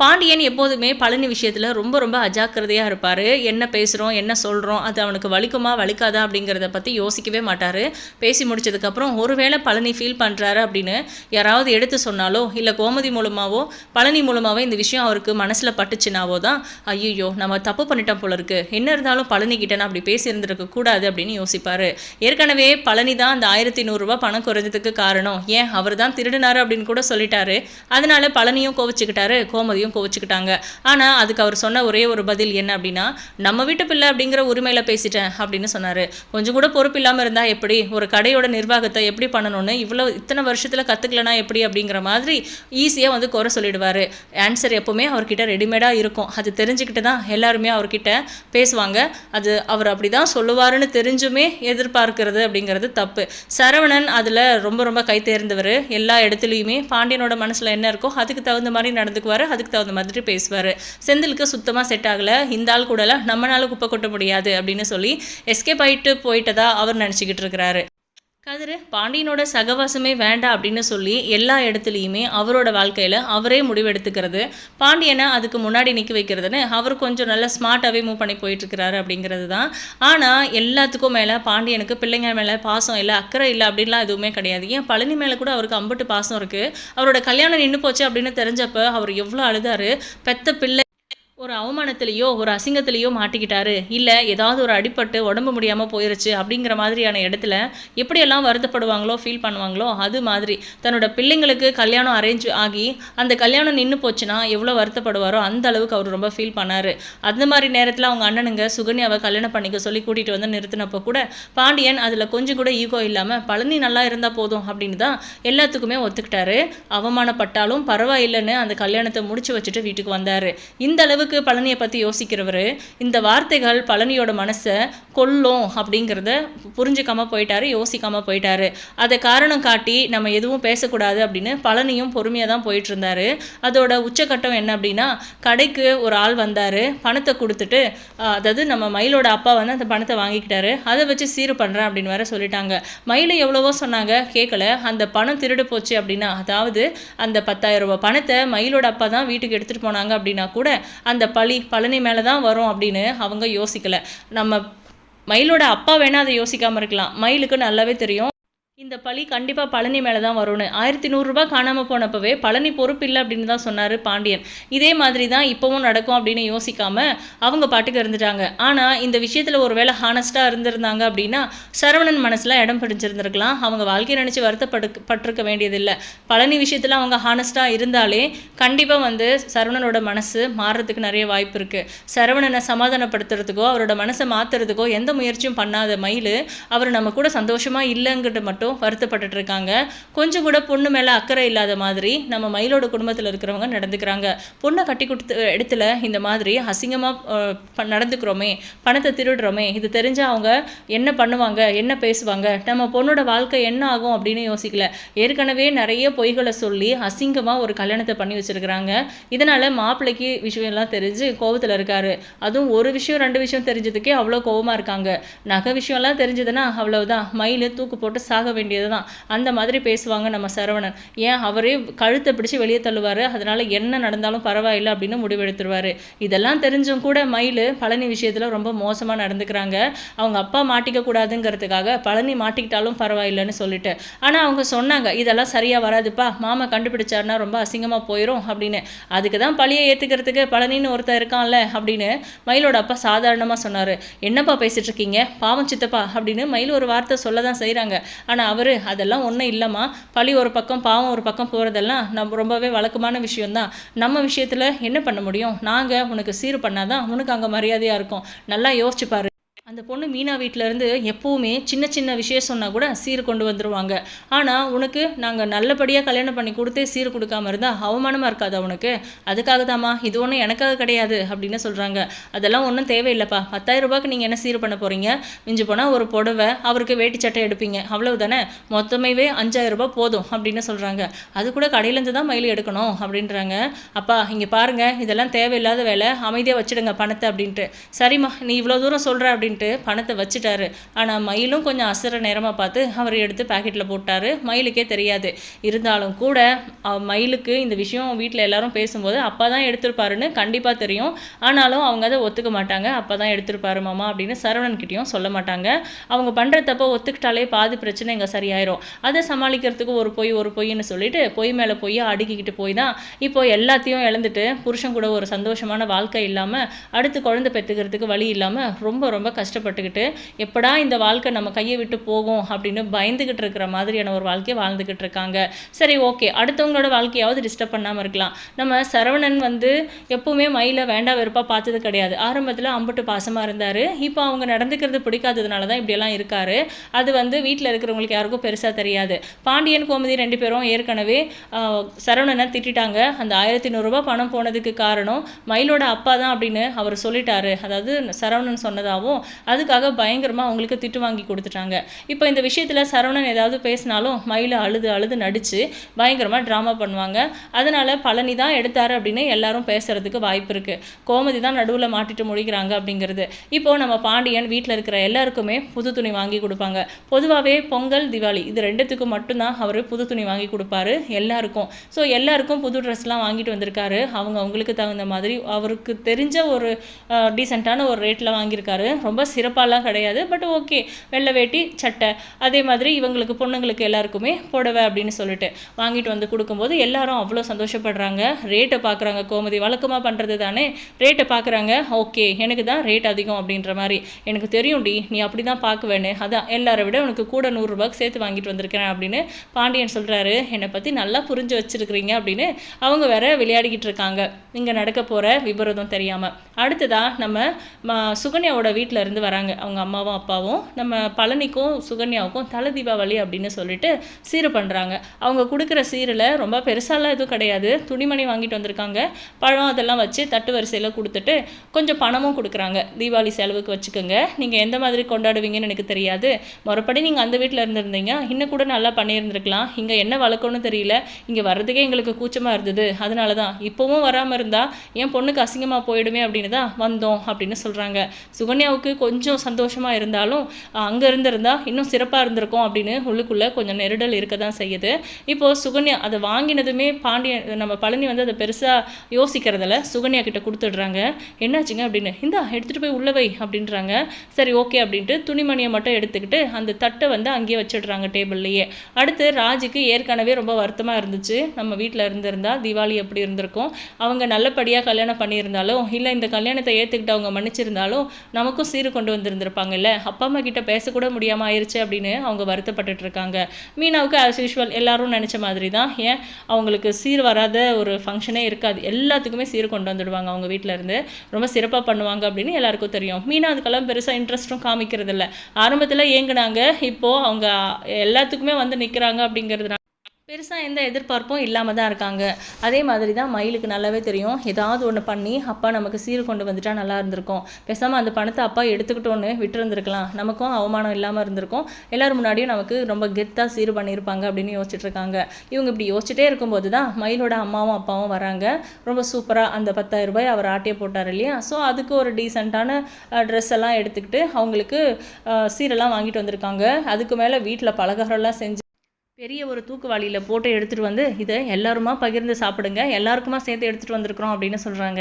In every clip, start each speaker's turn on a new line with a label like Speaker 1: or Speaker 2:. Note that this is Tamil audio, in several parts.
Speaker 1: பாண்டியன் எப்போதுமே பழனி விஷயத்தில் ரொம்ப ரொம்ப அஜாக்கிரதையாக இருப்பார். என்ன பேசுகிறோம் என்ன சொல்கிறோம் அது அவனுக்கு வலிக்குமா வலிக்காதா அப்படிங்கிறத பற்றி யோசிக்கவே மாட்டார். பேசி முடிச்சதுக்கப்புறம் ஒருவேளை பழனி ஃபீல் பண்ணுறாரு அப்படின்னு யாராவது எடுத்து சொன்னாலோ இல்லை கோமதி மூலமாகவோ பழனி மூலமாகவோ இந்த விஷயம் அவருக்கு மனசில் பட்டுச்சுனாவோ தான் ஐயோ நம்ம தப்பு பண்ணிட்டோம் போல இருக்கு. என்ன இருந்தாலும் பழனி கிட்ட நான் அப்படி பேசியிருந்திருக்க கூடாது அப்படின்னு யோசிப்பார். ஏற்கனவே பழனி தான் அந்த ஆயிரத்தி நூறுரூவா பணம் குறைஞ்சதுக்கு காரணம். ஏன் அவர் தான் திருடினாரு அப்படின்னு கூட சொல்லிட்டாரு. அதனால பழனியும் கோவிச்சுக்கிட்டாரு கோமதியும் கோவிச்சுக்கிட்டாங்க. ஆனால் அதுக்கு அவர் சொன்ன ஒரே ஒரு பதில் என்ன அப்படின்னா நம்ம வீட்டு பிள்ளை அப்படிங்கிற உரிமையில் பேசிட்டேன் அப்படின்னு சொன்னார். கொஞ்சம் கூட பொறுப்பு இல்லாமல் இருந்தால் எப்படி? ஒரு கடையோட நிர்வாகத்தை எப்படி பண்ணணும்னு இவ்வளோ இத்தனை வருஷத்தில் கற்றுக்கலனா எப்படி? அப்படிங்கிற மாதிரி ஈஸியாக வந்து குறை சொல்லிடுவார். ஆன்சர் எப்போவுமே அவர்கிட்ட ரெடிமேடாக இருக்கும். அது தெரிஞ்சுக்கிட்டு தான் எல்லாருமே அவர்கிட்ட பேசுவாங்க. அது அவர் அப்படி தான் சொல்லுவாருன்னு தெரிஞ்சுமே எதிர்பார்க்கிறது அப்படிங்கிறது தப்பு. சரவணன் அதில் ரொம்ப ரொம்ப கை தேர்ந்தவர் எல்லா இடத்துலையுமே பாண்டியனோட மனசில் என்ன இருக்கோ அதுக்கு தகுந்த மாதிரி நடந்துக்குவார். அதுக்கு தகுந்த மாதிரி பேசுவார். செந்திலுக்கு சுத்தமாக செட் ஆகலை. இந்த ஆள் கூடலாம் நம்மளால குப்பை கொட்ட முடியாது அப்படின்னு சொல்லி எஸ்கேப் ஆகிட்டு போயிட்டதா அவர் நினச்சிக்கிட்டு இருக்கிறாரு. கதிர் பாண்டியனோட சகவாசமே வேண்டாம் அப்படின்னு சொல்லி எல்லா இடத்துலையுமே அவரோட வாழ்க்கையில் அவரே முடிவெடுத்துக்கிறது. பாண்டியனை அதுக்கு முன்னாடி நிற்க வைக்கிறதுன்னு அவர் கொஞ்சம் நல்லா ஸ்மார்ட்டாகவே மூவ் பண்ணி போயிட்டுருக்கிறாரு அப்படிங்கிறது தான் ஆனால் எல்லாத்துக்கும் மேலே பாண்டியனுக்கு பிள்ளைங்க மேலே பாசம் இல்லை அக்கறை இல்லை அப்படின்லாம் எதுவுமே கிடையாது. ஏன் பழனி மேலே கூட அவருக்கு அம்புட்டு பாசம் இருக்குது அவரோட கல்யாணம் நின்று போச்சு அப்படின்னு தெரிஞ்சப்போ அவர் எவ்வளோ அழுதாரு. பெத்த பிள்ளை ஒரு அவமானத்திலேயோ ஒரு அசிங்கத்திலேயோ மாட்டிக்கிட்டாரு. இல்லை ஏதாவது ஒரு அடிபட்டு உடம்பு முடியாமல் போயிருச்சு அப்படிங்கிற மாதிரியான இடத்துல எப்படியெல்லாம் வருத்தப்படுவாங்களோ ஃபீல் பண்ணுவாங்களோ அது மாதிரி. தன்னோட பிள்ளைங்களுக்கு கல்யாணம் அரேஞ்ச் ஆகி அந்த கல்யாணம் நின்று போச்சுன்னா எவ்வளோ வருத்தப்படுவாரோ அந்த அளவுக்கு அவர் ரொம்ப ஃபீல் பண்ணார். அந்த மாதிரி நேரத்தில் அவங்க அண்ணனுங்க சுகன்யாவை கல்யாணம் பண்ணிக்க சொல்லி கூட்டிகிட்டு வந்து நிறுத்தினப்போ கூட பாண்டியன் அதில் கொஞ்சம் கூட ஈகோ இல்லாமல் பழனி நல்லா இருந்தால் போதும் அப்படின்னு தான் எல்லாத்துக்குமே ஒத்துக்கிட்டாரு. அவமானப்பட்டாலும் பரவாயில்லைன்னு அந்த கல்யாணத்தை முடிச்சு வச்சுட்டு வீட்டுக்கு வந்தார். இந்த அளவு அளவுக்கு பழனியை பற்றி யோசிக்கிறவர் இந்த வார்த்தைகள் பழனியோட மனசை கொல்லும் அப்படிங்கிறத புரிஞ்சுக்காமல் போயிட்டாரு யோசிக்காமல் போயிட்டாரு. அதை காரணம் காட்டி நம்ம எதுவும் பேசக்கூடாது அப்படின்னு பழனியும் பொறுமையாக தான் போயிட்டு இருந்தாரு அதோட உச்சக்கட்டம் என்ன அப்படின்னா கடைக்கு ஒரு ஆள் வந்தார். பணத்தை கொடுத்துட்டு அதாவது நம்ம மயிலோட அப்பா வந்து அந்த பணத்தை வாங்கிக்கிட்டாரு. அதை வச்சு சீரு பண்ணுறேன் அப்படின்னு வேற சொல்லிட்டாங்க. மயில் எவ்வளவோ சொன்னாங்க கேட்கல அந்த பணம் திருடு போச்சு அப்படின்னா அதாவது அந்த பத்தாயிரம் ரூபாய் பணத்தை மயிலோட அப்பா தான் வீட்டுக்கு எடுத்துகிட்டு போனாங்க அப்படின்னா கூட அந்த பழி பழனி மேலே தான் வரும் அப்படின்னு அவங்க யோசிக்கல. நம்ம மயிலோட அப்பா வேணால் அதை யோசிக்காமல் இருக்கலாம். மயிலுக்கு நல்லாவே தெரியும். இந்த பழி கண்டிப்பாக பழனி மேலே தான் வரும்னு. ஆயிரத்தி நூறுரூபா காணாமல் போனப்பவே பழனி பொறுப்பு இல்லை அப்படின்னு தான் சொன்னார் பாண்டியன். இதே மாதிரி தான் இப்போவும் நடக்கும் அப்படின்னு யோசிக்காம அவங்க பாட்டுக்கு இருந்துட்டாங்க. ஆனால் இந்த விஷயத்தில் ஒரு வேளை ஹானஸ்ட்டாக இருந்திருந்தாங்க அப்படின்னா சரவணன் மனசில் இடம் பிடிச்சிருந்துருக்கலாம். அவங்க வாழ்க்கையை நினச்சி வருத்தப்படு பட்டிருக்க வேண்டியதில்லை. பழனி விஷயத்தில் அவங்க ஹானஸ்ட்டாக இருந்தாலே கண்டிப்பாக வந்து சரவணனோட மனசு மாறுறதுக்கு நிறைய வாய்ப்பு இருக்குது சரவணனை சமாதானப்படுத்துறதுக்கோ அவரோட மனசை மாற்றுறதுக்கோ எந்த முயற்சியும் பண்ணாத மயில் அவர் நம்ம கூட சந்தோஷமாக இல்லைங்கிட்ட மட்டும் வருத்தப்பட்டுட்டு இருக்காங்க கொஞ்சம் கூட பொண்ணு மேலே அக்கறை இல்லாத மாதிரி நம்ம மயிலோட குடும்பத்தில் இருக்கிறவங்க நடந்துக்கிறாங்க. பொண்ணை கட்டி கொடுத்த இடத்துல இந்த மாதிரி அசிங்கமாக நடந்துக்கிறோமே பணத்தை திருடுறோமே இது தெரிஞ்சு அவங்க என்ன பண்ணுவாங்க என்ன பேசுவாங்க நம்ம பொண்ணோட வாழ்க்கை என்ன ஆகும் அப்படின்னு யோசிக்கல. ஏற்கனவே நிறைய பொய்களை சொல்லி அசிங்கமாக ஒரு கல்யாணத்தை பண்ணி வச்சிருக்கிறாங்க. இதனால மாப்பிள்ளைக்கு விஷயம்லாம் தெரிஞ்சு கோவத்தில் இருக்காரு. அதுவும் ஒரு விஷயம் ரெண்டு விஷயம் தெரிஞ்சதுக்கே அவ்வளோ கோவமாக இருக்காங்க. நகை விஷயம்லாம் தெரிஞ்சதுன்னா அவ்வளவுதான். மயில் தூக்கு போட்டு சாக வேண்டியது தான் அந்த மாதிரி பேசுவாங்க நம்ம சரவணன். ஏன்? அவரே கழுத்தை பிடிச்சு வெளியே தள்ளுவார். அதனால என்ன நடந்தாலும் பரவாயில்லை அப்படின்னு முடிவெடுத்துருவாரு இதெல்லாம் தெரிஞ்சும் கூட மயில் பழனி விஷயத்தில் ரொம்ப மோசமாக நடந்துக்கிறாங்க. அவங்க அப்பா மாட்டிக்க கூடாதுங்கிறதுக்காக பழனி மாட்டிக்கிட்டாலும் பரவாயில்லைன்னு சொல்லிட்டு. ஆனால் அவங்க சொன்னாங்க இதெல்லாம் சரியாக வராதுப்பா. மாமா கண்டுபிடிச்சாருன்னா ரொம்ப அசிங்கமாக போயிடும் அப்படின்னு. அதுக்கு தான் பழியை ஏற்றுக்கிறதுக்கு பழனின்னு ஒருத்தர் இருக்கான்ல அப்படின்னு மயிலோட அப்பா சாதாரணமாக சொன்னார். என்னப்பா பேசிட்டு இருக்கீங்க? பாவம் சித்தப்பா அப்படின்னு மயில் ஒரு வார்த்தை சொல்ல தான் செய்கிறாங்க ஆனால் அவர் அதெல்லாம் ஒன்றும் இல்லைம்மா. பழி ஒரு பக்கம் பாவம் ஒரு பக்கம் போகிறதெல்லாம் நம்ம ரொம்பவே வழக்கமான விஷயம்தான். நம்ம விஷயத்தில் என்ன பண்ண முடியும்? நாங்கள் உனக்கு சீர் பண்ணாதான் உனக்கு அங்கே மரியாதையாக இருக்கும். நல்லா யோசிச்சுப்பாரு அந்த பொண்ணு மீனா வீட்டில் இருந்து எப்போவுமே சின்ன சின்ன விஷயம் சொன்னால் கூட சீர் கொண்டு வந்துடுவாங்க ஆனால் உனக்கு நாங்கள் நல்லபடியாக கல்யாணம் பண்ணி கொடுத்தே சீர் கொடுக்காம இருந்தால் அவமானமாக இருக்காதா உனக்கு? அதுக்காக தாம்மா இது ஒன்றும் எனக்காக கிடையாது அப்படின்னு சொல்கிறாங்க அதெல்லாம் ஒன்றும் தேவையில்லைப்பா. பத்தாயிரம் ரூபாய்க்கு நீங்கள் என்ன சீர் பண்ண போகிறீங்க மிஞ்சி போனால் ஒரு புடவை அவருக்கு வேட்டி சட்டை எடுப்பீங்க. அவ்வளவு தானே? மொத்தமாகவே அஞ்சாயிரம் ரூபாய் போதும் அப்படின்னு சொல்கிறாங்க அது கூட கடையிலேருந்து தான் மயில் எடுக்கணும் அப்படின்றாங்க. அப்பா இங்கே பாருங்க இதெல்லாம் தேவையில்லாத வேலை. அமைதியாக வச்சிடுங்க பணத்தை அப்படின்ட்டு. சரிம்மா நீ இவ்வளோ தூரம் சொல்கிற அப்படின்ட்டு. அப்படின்ட்டு பணத்தை வச்சுட்டாரு. ஆனால் மயிலும் கொஞ்சம் அசுர நேரமாக பார்த்து அவர் எடுத்து பேக்கெட்டில் போட்டார். மயிலுக்கே தெரியாது. இருந்தாலும் கூட மயிலுக்கு இந்த விஷயம் வீட்டில் எல்லாரும் பேசும்போது அப்பா தான் எடுத்திருப்பாருன்னு கண்டிப்பாக தெரியும். ஆனாலும் அவங்க அதை ஒத்துக்க மாட்டாங்க. அப்பா தான் எடுத்திருப்பாரு மாமா அப்படின்னு சரவணன்கிட்டையும் சொல்ல மாட்டாங்க. அவங்க பண்ணுறதப்ப ஒத்துக்கிட்டாலே பாதி பிரச்சனை இங்கே சரியாயிரும். அதை சமாளிக்கிறதுக்கு ஒரு பொய் ஒரு பொய்ன்னு சொல்லிட்டு பொய் மேலே போய் அடுக்கிக்கிட்டு போய் தான் இப்போ எல்லாத்தையும் இழந்துட்டு புருஷன் கூட ஒரு சந்தோஷமான வாழ்க்கை இல்லாமல் அடுத்து குழந்தை பெற்றுக்கிறதுக்கு வழி இல்லாமல் ரொம்ப ரொம்ப கஷ்டம் கஷ்டப்பட்டுக்கிட்டு எப்படா இந்த வாழ்க்கை நம்ம கையை விட்டு போகும் அப்படின்னு பயந்துக்கிட்டு இருக்கிற மாதிரியான ஒரு வாழ்க்கையை வாழ்ந்துக்கிட்டு இருக்காங்க. சரி ஓகே அடுத்தவங்களோட வாழ்க்கையாவது டிஸ்டர்ப் பண்ணாமல் இருக்கலாம். நம்ம சரவணன் வந்து எப்பவுமே மயில வேண்டா வெறுப்பாக பார்த்தது கிடையாது. ஆரம்பத்தில் அம்புட்டு பாசமாக இருந்தார். இப்போ அவங்க நடந்துக்கிறது பிடிக்காததுனால தான் இப்படியெல்லாம் இருக்கார். அது வந்து வீட்டில் இருக்கிறவங்களுக்கு யாருக்கும் பெருசாக தெரியாது. பாண்டியன் கோமதி ரெண்டு பேரும் ஏற்கனவே சரவணனை திட்டிட்டாங்க. அந்த ஆயிரத்தி நூறுரூபா பணம் போனதுக்கு காரணம் மயிலோட அப்பா தான் அப்படின்னு அவர் சொல்லிட்டாரு. அதாவது சரவணன் சொன்னதாகவும் அதுக்காக பயங்கரமாக அவங்களுக்கு திட்டு வாங்கி கொடுத்துட்டாங்க. இப்போ இந்த விஷயத்தில் சரவணன் ஏதாவது பேசினாலும் மயில அழுது அழுது நடித்து பயங்கரமாக ட்ராமா பண்ணுவாங்க. அதனால பழனி தான் எடுத்தாரு அப்படின்னு எல்லாரும் பேசுகிறதுக்கு வாய்ப்பு இருக்குது கோமதி தான் நடுவில் மாட்டிட்டு முடிக்கிறாங்க அப்படிங்கிறது. இப்போ நம்ம பாண்டியன் வீட்டில் இருக்கிற எல்லாருக்குமே புது துணி வாங்கி கொடுப்பாங்க. பொதுவாகவே பொங்கல் திவாலி இது ரெண்டுத்துக்கும் மட்டும்தான் அவர் புது துணி வாங்கி கொடுப்பாரு எல்லாருக்கும். ஸோ எல்லாருக்கும் புது ட்ரெஸ்லாம் வாங்கிட்டு வந்திருக்காரு. அவங்க அவங்களுக்கு தகுந்த மாதிரி அவருக்கு தெரிஞ்ச ஒரு டீசெண்டான ஒரு ரேட்டில் வாங்கியிருக்காரு. ரொம்ப சிறப்பாலாம் கிடையாது பட் ஓகே வெள்ளை வேட்டி சட்டை. அதே மாதிரி இவங்களுக்கு பொண்ணுங்களுக்கு எல்லாருக்குமே புடவை அப்படின்னு சொல்லிட்டு வாங்கிட்டு வந்து கொடுக்கும்போது எல்லாரும் அவ்வளோ சந்தோஷப்படுறாங்க. ரேட்டை பார்க்குறாங்க கோமதி. வழக்கமாக பண்ணுறது தானே? ரேட்டை பார்க்குறாங்க ஓகே எனக்கு தான் ரேட் அதிகம் அப்படின்ற மாதிரி. எனக்கு தெரியும் டி நீ அப்படி தான் பார்க்குவேன்னு அதான் எல்லாரை விட உனக்கு கூட நூறுரூபாய்க்கு சேர்த்து வாங்கிட்டு வந்திருக்கிறேன் அப்படின்னு பாண்டியன் சொல்கிறாரு என்னை பற்றி நல்லா புரிஞ்சு வச்சிருக்கிறீங்க அப்படின்னு அவங்க வேற விளையாடிக்கிட்டு இருக்காங்க. இங்கே நடக்க போகிற விபரீதம் தெரியாமல் அடுத்ததாக நம்ம சுகன்யாவோட வீட்டில் இருந்து வராங்க. அவங்க அம்மாவும் அப்பாவும். நம்ம பழனிக்கும் சுகன்யாவுக்கும் தலை தீபாவளி அப்படின்னு சொல்லிட்டு சீர் பண்ணுறாங்க அவங்க கொடுக்குற சீரில் ரொம்ப பெருசாலாம் எதுவும் கிடையாது. துணிமணி வாங்கிட்டு வந்திருக்காங்க. பழம் அதெல்லாம் வச்சு தட்டு வரிசையில் கொடுத்துட்டு கொஞ்சம் பணமும் கொடுக்குறாங்க. தீபாவளி செலவுக்கு வச்சுக்கோங்க. நீங்கள் எந்த மாதிரி கொண்டாடுவீங்கன்னு எனக்கு தெரியாது. மறுபடி நீங்கள் அந்த வீட்டில் இருந்திருந்தீங்க. இன்னும் கூட நல்லா பண்ணியிருந்திருக்கலாம். இங்கே என்ன வழக்கம்னு தெரியல. இங்கே வர்றதுக்கே எங்களுக்கு கூச்சமாக இருந்தது. அதனால தான் இப்போவும் வராமல் இருந்தால் என் பொண்ணுக்கு அசிங்கமாக போயிடுமே அப்படின்னு தான் வந்தோம் அப்படின்னு சொல்கிறாங்க சுகன்யாவுக்கு கொஞ்சம் சந்தோஷமாக இருந்தாலும் அங்கே இருந்திருந்தால் இன்னும் சிறப்பாக இருந்திருக்கும் அப்படின்னு உள்ளுக்குள்ளே கொஞ்சம் நெருடல் இருக்க தான் செய்யுது. இப்போது சுகன்யா அதை வாங்கினதுமே பாண்டியன் நம்ம பழனி வந்து அதை பெருசாக யோசிக்கிறதில்ல. சுகன்யா கிட்ட கொடுத்துடுறாங்க. என்னாச்சுங்க அப்படின்னு இந்தா எடுத்துகிட்டு போய் உள்ள வை அப்படின்றாங்க. சரி ஓகே அப்படின்ட்டு துணிமணியை மட்டும் எடுத்துக்கிட்டு அந்த தட்டை வந்து அங்கேயே வச்சிடுறாங்க டேபிள்லையே. அடுத்து ராஜுக்கு ஏற்கனவே ரொம்ப வருத்தமாக இருந்துச்சு. நம்ம வீட்டில் இருந்திருந்தால் தீபாவளி எப்படி இருந்திருக்கும். அவங்க நல்லபடியாக கல்யாணம் பண்ணியிருந்தாலும் இல்லை இந்த கல்யாணத்தை ஏற்றுக்கிட்டு அவங்க மன்னிச்சிருந்தாலும் நமக்கும் சீர் கொண்டு வந்திருந்திருப்பாங்கல்ல? அப்பா அம்மா கிட்ட பேசக்கூட முடியாமல் ஆயிருச்சு அப்படின்னு அவங்க வருத்தப்பட்டுட்டு இருக்காங்க மீனாவுக்கு ஆஸ் யூஷுவல் எல்லாரும் நினச்ச மாதிரி தான் ஏன்? அவங்களுக்கு சீர் வராத ஒரு ஃபங்க்ஷனே இருக்காது. எல்லாத்துக்குமே சீர் கொண்டு வந்துடுவாங்க அவங்க வீட்டிலேருந்து ரொம்ப சிறப்பாக பண்ணுவாங்க அப்படின்னு எல்லாருக்கும் தெரியும். மீனா அதுக்கெல்லாம் பெருசாக இன்ட்ரெஸ்ட்டும் காமிக்கிறது இல்லை ஆரம்பத்தில் ஏங்குனாங்க. இப்போது அவங்க எல்லாத்துக்குமே வந்து நிற்கிறாங்க அப்படிங்கிறதுனால பெருசாக எந்த எதிர்பார்ப்பும் இல்லாமல் தான் இருக்காங்க. அதே மாதிரி தான் மயிலுக்கு நல்லாவே தெரியும். ஏதாவது ஒன்று பண்ணி அப்பா நமக்கு சீர் கொண்டு வந்துட்டா நல்லா இருந்திருக்கும். பேசாமல் அந்த பணத்தை அப்பா எடுத்துக்கிட்டோன்னு விட்டுருந்துருக்கலாம். நமக்கும் அவமானம் இல்லாமல் இருந்திருக்கும். எல்லோரும் முன்னாடியும் நமக்கு ரொம்ப கெத்தாக சீர் பண்ணியிருப்பாங்க அப்படின்னு யோசிச்சுட்டு இருக்காங்க இவங்க இப்படி யோசிச்சுட்டே இருக்கும்போது தான் மயிலோட அம்மாவும் அப்பாவும் வராங்க. ரொம்ப சூப்பராக அந்த பத்தாயிரம் ரூபாய் அவர் ஆட்டியே போட்டார் இல்லையா? ஸோ அதுக்கு ஒரு டீசெண்டான ட்ரெஸ் எல்லாம் எடுத்துக்கிட்டு அவங்களுக்கு சீரெல்லாம் வாங்கிட்டு வந்திருக்காங்க. அதுக்கு மேலே வீட்டில் பலகாரம்லாம் செஞ்சு பெரிய ஒரு தூக்குவாளியில் போட்டு எடுத்துகிட்டு வந்து இதை எல்லாருமா பகிர்ந்து சாப்பிடுங்க எல்லாருக்குமா சேர்த்து எடுத்துகிட்டு வந்திருக்கிறோம் அப்படின்னு சொல்கிறாங்க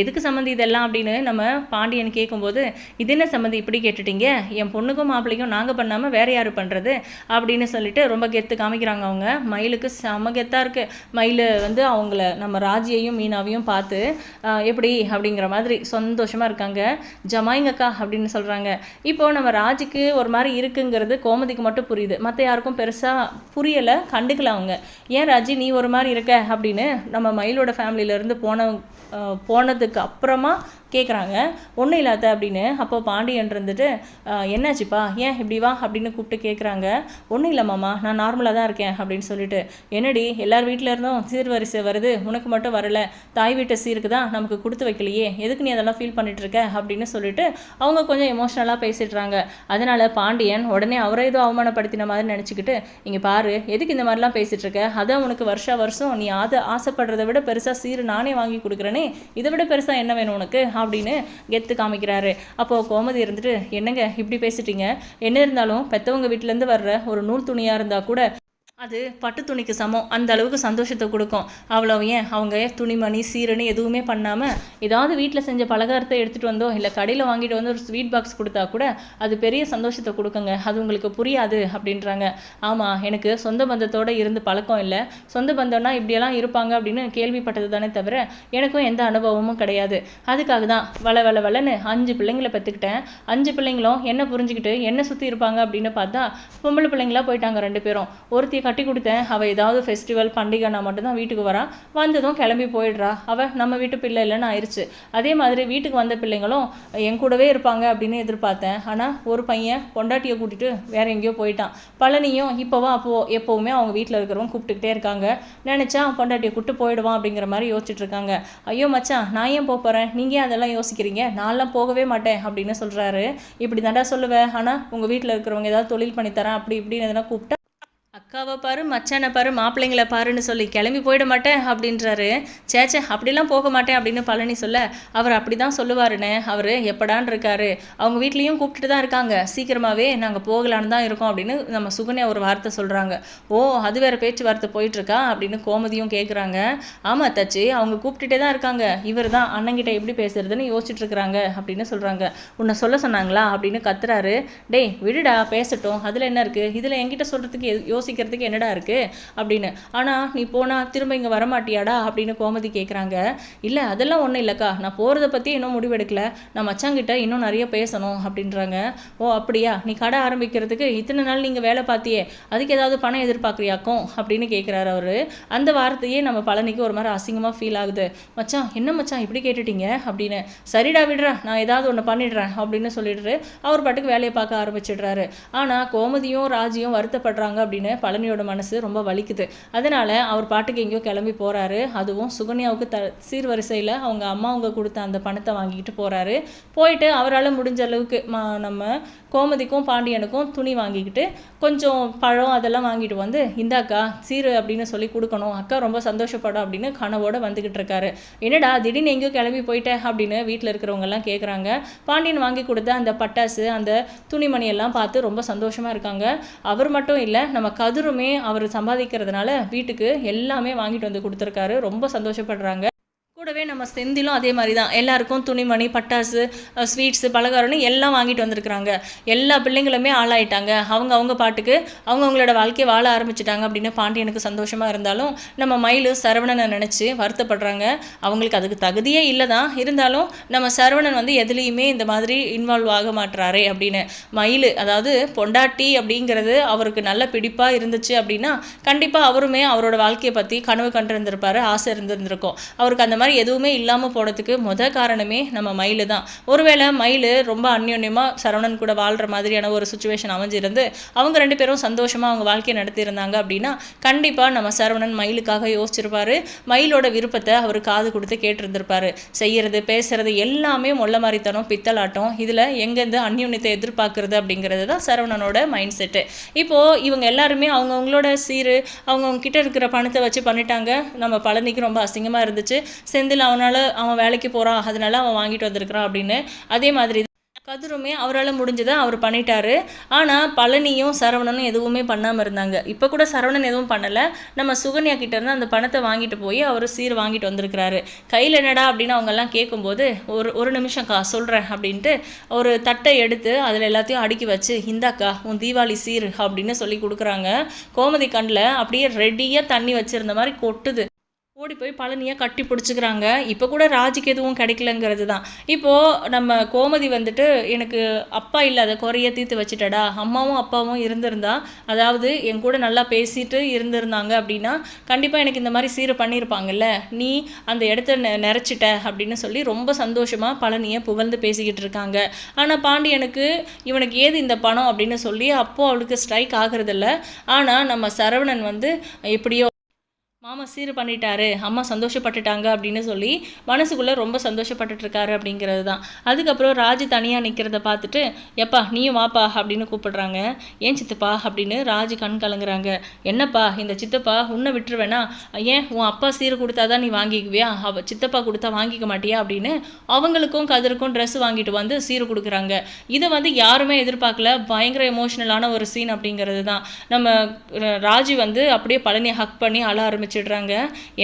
Speaker 1: எதுக்கு சம்மந்தி இதெல்லாம்? அப்படின்னு நம்ம பாண்டியன் கேட்கும்போது இது என்ன சம்மந்தி இப்படி கேட்டுட்டீங்க? என் பொண்ணுக்கும் மாப்பிள்ளைக்கும் நாங்கள் பண்ணாமல் வேற யார் பண்ணுறது அப்படின்னு சொல்லிட்டு ரொம்ப கெத்து காமிக்கிறாங்க அவங்க. மயிலுக்கு செம கெத்தாக இருக்குது மயில் வந்து அவங்கள நம்ம ராஜியையும் மீனாவையும் பார்த்து எப்படி? அப்படிங்கிற மாதிரி சந்தோஷமாக இருக்காங்க. ஜமாயிங்கக்கா அப்படின்னு சொல்கிறாங்க இப்போது நம்ம ராஜிக்கு ஒரு மாதிரி இருக்குங்கிறது கோமதிக்கு மட்டும் புரியுது. மற்ற யாருக்கும் பெருசாக புரியலை கண்டுக்கல அவங்க. ஏன் ராஜி நீ ஒரு மாதிரி இருக்க? அப்படின்னு நம்ம மயிலோட ஃபேமிலியிலேருந்து இருந்து போன போனதுக்கு அப்புறமா கேட்குறாங்க ஒன்றும் இல்லாத அப்படின்னு அப்போ பாண்டியன் இருந்துட்டு என்னாச்சுப்பா? ஏன் இப்படி வா? அப்படின்னு கூப்பிட்டு கேட்குறாங்க ஒன்றும் இல்லை மாமா நான் நார்மலாக தான் இருக்கேன் அப்படின்னு சொல்லிட்டு. என்னடி எல்லார் வீட்டில் இருந்தும் சீர்வரிசை வருது. உனக்கு மட்டும் வரல. தாய் வீட்டு சீருக்கு தான் நமக்கு கொடுத்து வைக்கலையே. எதுக்கு நீ அதெல்லாம் ஃபீல் பண்ணிட்டு இருக்க அப்படின்னு சொல்லிட்டு அவங்க கொஞ்சம் எமோஷ்னலாக பேசிடுறாங்க. அதனால பாண்டியன் உடனே அவரை ஏதோ அவமானப்படுத்தின மாதிரி நினச்சிக்கிட்டு இங்கே பாரு எதுக்கு இந்த மாதிரிலாம் பேசிகிட்ருக்க அதான் உனக்கு வருஷா வருஷம் நீ அதை ஆசைப்படுறத விட பெருசாக சீரு நானே வாங்கி கொடுக்குறேனே. இதை விட பெருசாக என்ன வேணும் உனக்கு? அப்படின்னு கெத்து காமிக்கிறாரு. அப்போது கோமதி இருந்துட்டு என்னங்க இப்படி பேசிட்டீங்க? என்ன இருந்தாலும் பெற்றவங்க வீட்டிலேருந்து வர்ற ஒரு நூல் துணியாக இருந்தால் கூட அது பட்டு துணிக்கு சமம். அந்த அளவுக்கு சந்தோஷத்தை கொடுக்கும். அவ்வளோ ஏன்? அவங்க துணிமணி சீரணி எதுவுமே பண்ணாமல் ஏதாவது வீட்டில் செஞ்ச பலகாரத்தை எடுத்துகிட்டு வந்தோ இல்லை கடையில் வாங்கிட்டு வந்து ஒரு ஸ்வீட் பாக்ஸ் கொடுத்தா கூட அது பெரிய சந்தோஷத்தை கொடுக்குங்க. அது உங்களுக்கு புரியாது அப்படின்றாங்க. ஆமாம் எனக்கு சொந்த பந்தத்தோடு இருந்து பழக்கம் இல்லை. சொந்த பந்தம்னா இப்படியெல்லாம் இருப்பாங்க அப்படின்னு கேள்விப்பட்டது தானே தவிர எனக்கும் எந்த அனுபவமும் கிடையாது. அதுக்காக தான் வள வள வளன்னு அஞ்சு பிள்ளைங்களை பெற்றுக்கிட்டேன் அஞ்சு பிள்ளைங்களும் என்ன புரிஞ்சுக்கிட்டு என்ன சுற்றி இருப்பாங்க அப்படின்னு பார்த்தா பொம்பளை பிள்ளைங்களா போயிட்டாங்க ரெண்டு பேரும். ஒருத்தி கட்டி கொடுத்தேன். அவள் ஏதாவது ஃபெஸ்டிவல் பண்டிகைனா மட்டும்தான் வீட்டுக்கு வரா. வந்ததும் கிளம்பி போயிடுறா. அவள் நம்ம வீட்டு பிள்ளை இல்லைன்னு ஆயிடுச்சு அதே மாதிரி வீட்டுக்கு வந்த பிள்ளைங்களும் என் கூடவே இருப்பாங்க அப்படின்னு எதிர்பார்த்தேன். ஆனால் ஒரு பையன் பொண்டாட்டியை கூட்டிகிட்டு வேற எங்கேயோ போயிட்டான். பழனியும் இப்போவா அப்போ எப்போவுமே அவங்க வீட்டில் இருக்கிறவங்க கூப்பிட்டுக்கிட்டே இருக்காங்க. நினச்சா பொண்டாட்டியை கூப்பிட்டு போயிடுவான் அப்படிங்கிற மாதிரி யோசிச்சுட்டு இருக்காங்க. ஐயோ மச்சான் நான் ஏன் போக போகிறேன் நீங்கள் ஏன் அதெல்லாம் யோசிக்கிறீங்க? நான்லாம் போகவே மாட்டேன் அப்படின்னு சொல்கிறாரு இப்படி தாண்டா சொல்லுவேன் ஆனால் உங்கள் வீட்டில் இருக்கிறவங்க ஏதாவது தொழில் பண்ணித்தரேன் அப்படி இப்படின்னு எதனா கூப்பிட்டா அக்காவை பாரு மச்சானை பாரு மாப்பிள்ளைங்களை பாருன்னு சொல்லி கிளம்பி போயிட மாட்டேன் அப்படின்றாரு. சேச்சே அப்படிலாம் போக மாட்டேன் அப்படின்னு பழனி சொல்ல அவர் அப்படி தான் சொல்லுவாருன்னு அவர் எப்படான் இருக்காரு. அவங்க வீட்லேயும் கூப்பிட்டுட்டு தான் இருக்காங்க. சீக்கிரமாகவே நாங்கள் போகலான்னு தான் இருக்கோம் அப்படின்னு நம்ம சுகன்யா ஒரு வார்த்தை சொல்கிறாங்க ஓ அது வேற பேச்சுவார்த்தை போயிட்டுருக்கா அப்படின்னு கோமதியும் கேட்குறாங்க ஆமாம் தச்சு அவங்க கூப்பிட்டுட்டே தான் இருக்காங்க. இவர் தான் அண்ணங்கிட்ட எப்படி பேசுறதுன்னு யோசிச்சுட்டு இருக்கிறாங்க அப்படின்னு சொல்கிறாங்க உன்னை சொல்ல சொன்னாங்களா அப்படின்னு கத்துறாரு. டேய் விடுடா பேசட்டும். அதில் என்ன இருக்குது இதில் என்கிட்ட சொல்கிறதுக்கு யோசிக்கிறதுக்கு என்னடா இருக்குது அப்படின்னு. ஆனால் நீ போனால் திரும்ப இங்கே வரமாட்டியாடா? அப்படின்னு கோமதி கேட்குறாங்க இல்லை அதெல்லாம் ஒன்றும் இல்லைக்கா. நான் போகிறத பற்றி இன்னும் முடிவெடுக்கல. நான் மச்சாங்கிட்ட இன்னும் நிறைய பேசணும் அப்படின்றாங்க. ஓ அப்படியா? நீ கடை ஆரம்பிக்கிறதுக்கு இத்தனை நாள் நீங்கள் வேலை பார்த்தியே. அதுக்கு ஏதாவது பணம் எதிர்பார்க்குறியாக்கும்? அப்படின்னு கேட்குறாரு அவர். அந்த வார்த்தையே நம்ம பழனிக்கு ஒரு மாதிரி அசிங்கமாக ஃபீல் ஆகுது. மச்சான் என்ன மச்சான் இப்படி கேட்டுட்டீங்க? அப்படின்னு. சரிடா விடுறா. நான் ஏதாவது ஒன்று பண்ணிடுறேன் அப்படின்னு சொல்லிடுறாரு. அவர் பாட்டுக்கு வேலையை பார்க்க ஆரம்பிச்சிடுறாரு. ஆனால் கோமதியும் ராஜியும் வருத்தப்படுறாங்க அப்படின்னு பழனியோட மனசு ரொம்ப வலிக்குது. அதனால அவர் பாட்டுக்கு எங்கேயோ கிளம்பி போகிறாரு அதுவும் சுகன்யாவுக்கு த சீர்வரிசையில் அவங்க அம்மாவுங்க கொடுத்த அந்த பணத்தை வாங்கிட்டு போகிறாரு போயிட்டு அவரால் முடிஞ்ச அளவுக்கு நம்ம கோமதிக்கும் பாண்டியனுக்கும் துணி வாங்கிக்கிட்டு கொஞ்சம் பழம் அதெல்லாம் வாங்கிட்டு வந்து இந்தாக்கா சீர் அப்படின்னு சொல்லி கொடுக்கணும். அக்கா ரொம்ப சந்தோஷப்படும் அப்படின்னு கனவோட வந்துக்கிட்டு இருக்காரு. என்னடா திடீர்னு எங்கேயோ கிளம்பி போயிட்டேன் அப்படின்னு வீட்டில் இருக்கிறவங்கெல்லாம் கேட்குறாங்க பாண்டியன் வாங்கி கொடுத்த அந்த பட்டாசு அந்த துணிமணியெல்லாம் பார்த்து ரொம்ப சந்தோஷமாக இருக்காங்க. அவர் மட்டும் இல்லை நம்ம கதிருமே அவர் சம்பாதிக்கிறதுனால வீட்டுக்கு எல்லாமே வாங்கிட்டு வந்து கொடுத்துருக்காரு. ரொம்ப சந்தோஷப்படுறாங்க. கூடவே நம்ம செந்திலும் அதே மாதிரி தான் எல்லாருக்கும் துணிமணி பட்டாசு ஸ்வீட்ஸு பலகாரம்னு எல்லாம் வாங்கிட்டு வந்திருக்கிறாங்க. எல்லா பிள்ளைங்களுமே ஆளாயிட்டாங்க. அவங்க அவங்க பாட்டுக்கு அவங்க அவங்களோட வாழ்க்கையை வாழ ஆரம்பிச்சிட்டாங்க அப்படின்னு பாண்டியனுக்கு சந்தோஷமாக இருந்தாலும் நம்ம மயிலு சரவணனை நினச்சி வருத்தப்படுறாங்க. அவங்களுக்கு அதுக்கு தகுதியே இல்லை தான் இருந்தாலும் நம்ம சரவணன் வந்து எதுலேயுமே இந்த மாதிரி இன்வால்வ் ஆக மாட்டுறாரே அப்படின்னு. மயில் அதாவது பொண்டாட்டி அப்படிங்கிறது அவருக்கு நல்ல பிடிப்பாக இருந்துச்சு அப்படின்னா கண்டிப்பாக அவருமே அவரோட வாழ்க்கையை பற்றி கனவு கண்டிருந்திருப்பாரு ஆசை இருந்திருந்திருக்கும். அவருக்கு அந்த மாதிரி எதுவுமே இல்லாமல் போகிறதுக்கு முத காரணமே நம்ம மயில் தான். ஒருவேளை மயில் ரொம்ப அந்யோன்யமாக சரவணன் கூட வாழ்கிற மாதிரியான ஒரு சுச்சுவேஷன் அமைஞ்சிருந்து அவங்க ரெண்டு பேரும் சந்தோஷமாக அவங்க வாழ்க்கையை நடத்தியிருந்தாங்க அப்படின்னா கண்டிப்பாக நம்ம சரவணன் மயிலுக்காக யோசிச்சிருப்பாரு. மயிலோட விருப்பத்தை அவர் காது கொடுத்து கேட்டிருந்திருப்பாரு. செய்யறது பேசுறது எல்லாமே மொல்ல மாதிரித்தனம் பித்தலாட்டம். இதில் எங்கேருந்து அந்யுன்யத்தை எதிர்பார்க்கறது அப்படிங்கிறது தான் சரவணனோட மைண்ட் செட்டு இப்போது இவங்க எல்லாருமே அவங்கவுங்களோட சீரு அவங்கவுங்க கிட்ட இருக்கிற பணத்தை வச்சு பண்ணிட்டாங்க. நம்ம பழனிக்கு ரொம்ப அசிங்கமாக இருந்துச்சு. செந்தில் அவனால் அவன் வேலைக்கு போகிறான் அதனால அவன் வாங்கிட்டு வந்திருக்கிறான் அப்படின்னு அதே மாதிரி கதிருமே அவரால் முடிஞ்சதை அவர் பண்ணிட்டாரு. ஆனால் பழனியும் சரவணனும் எதுவுமே பண்ணாமல் இருந்தாங்க. இப்போ கூட சரவணன் எதுவும் பண்ணலை. நம்ம சுகன்யா கிட்டேருந்து அந்த பணத்தை வாங்கிட்டு போய் அவர் சீர் வாங்கிட்டு வந்திருக்கிறாரு. கையில் என்னடா அப்படின்னு அவங்கெல்லாம் கேட்கும்போது ஒரு ஒரு நிமிஷம் கா சொல்கிறேன் அப்படின்ட்டு ஒரு தட்டை எடுத்து அதில் எல்லாத்தையும் அடுக்கி வச்சு இந்தாக்கா உன் தீபாவளி சீர் அப்படின்னு சொல்லி கொடுக்குறாங்க. கோமதி கண்ணில் அப்படியே ரெடியாக தண்ணி வச்சுருந்த மாதிரி கொட்டுது. ஓடி போய் பழனியை கட்டி பிடிச்சிக்கிறாங்க. இப்போ கூட ராஜிக்கு எதுவும் கிடைக்கலங்கிறது தான். இப்போது நம்ம கோமதி வந்துட்டு எனக்கு அப்பா இல்லாத குறைய தீர்த்து வச்சுட்டடா. அம்மாவும் அப்பாவும் இருந்திருந்தா அதாவது என் கூட நல்லா பேசிட்டு இருந்திருந்தாங்க அப்படின்னா கண்டிப்பாக எனக்கு இந்த மாதிரி சீரை பண்ணியிருப்பாங்கல்ல நீ அந்த இடத்த நெ நிறச்சிட்ட அப்படின்னு சொல்லி ரொம்ப சந்தோஷமாக பழனியை புகழ்ந்து பேசிக்கிட்டு இருக்காங்க. ஆனால் பாண்டியனுக்கு இவனுக்கு ஏது இந்த பணம் அப்படின்னு சொல்லி அப்போ அவளுக்கு ஸ்ட்ரைக் ஆகுறதில்ல. ஆனால் நம்ம சரவணன் வந்து எப்படியோ மாமா சீர் பண்ணிட்டாரு அம்மா சந்தோஷப்பட்டுட்டாங்க அப்படின்னு சொல்லி மனசுக்குள்ளே ரொம்ப சந்தோஷப்பட்டுட்ருக்காரு அப்படிங்கிறது தான் அதுக்கப்புறம் ராஜு தனியாக நிற்கிறத பார்த்துட்டு எப்பா நீயும் வாப்பா அப்படின்னு கூப்பிடுறாங்க. ஏன் சித்தப்பா? அப்படின்னு ராஜு கண் கலங்குறாங்க. என்னப்பா இந்த சித்தப்பா உன்னை விட்டுருவேனா? ஏன் உன் அப்பா சீர் கொடுத்தா தான் நீ வாங்கிக்குவியா? அவ சித்தப்பா கொடுத்தா வாங்கிக்க மாட்டியா? அப்படின்னு அவங்களுக்கும் கதிருக்கும் ட்ரெஸ் வாங்கிட்டு வந்து சீர் கொடுக்குறாங்க. இதை வந்து யாருமே எதிர்பார்க்கல. பயங்கர எமோஷ்னலான ஒரு சீன் அப்படிங்கிறது தான் நம்ம ராஜு வந்து அப்படியே பழனியை ஹக் பண்ணி அழ ஆரம்பிச்சிடுறாங்க.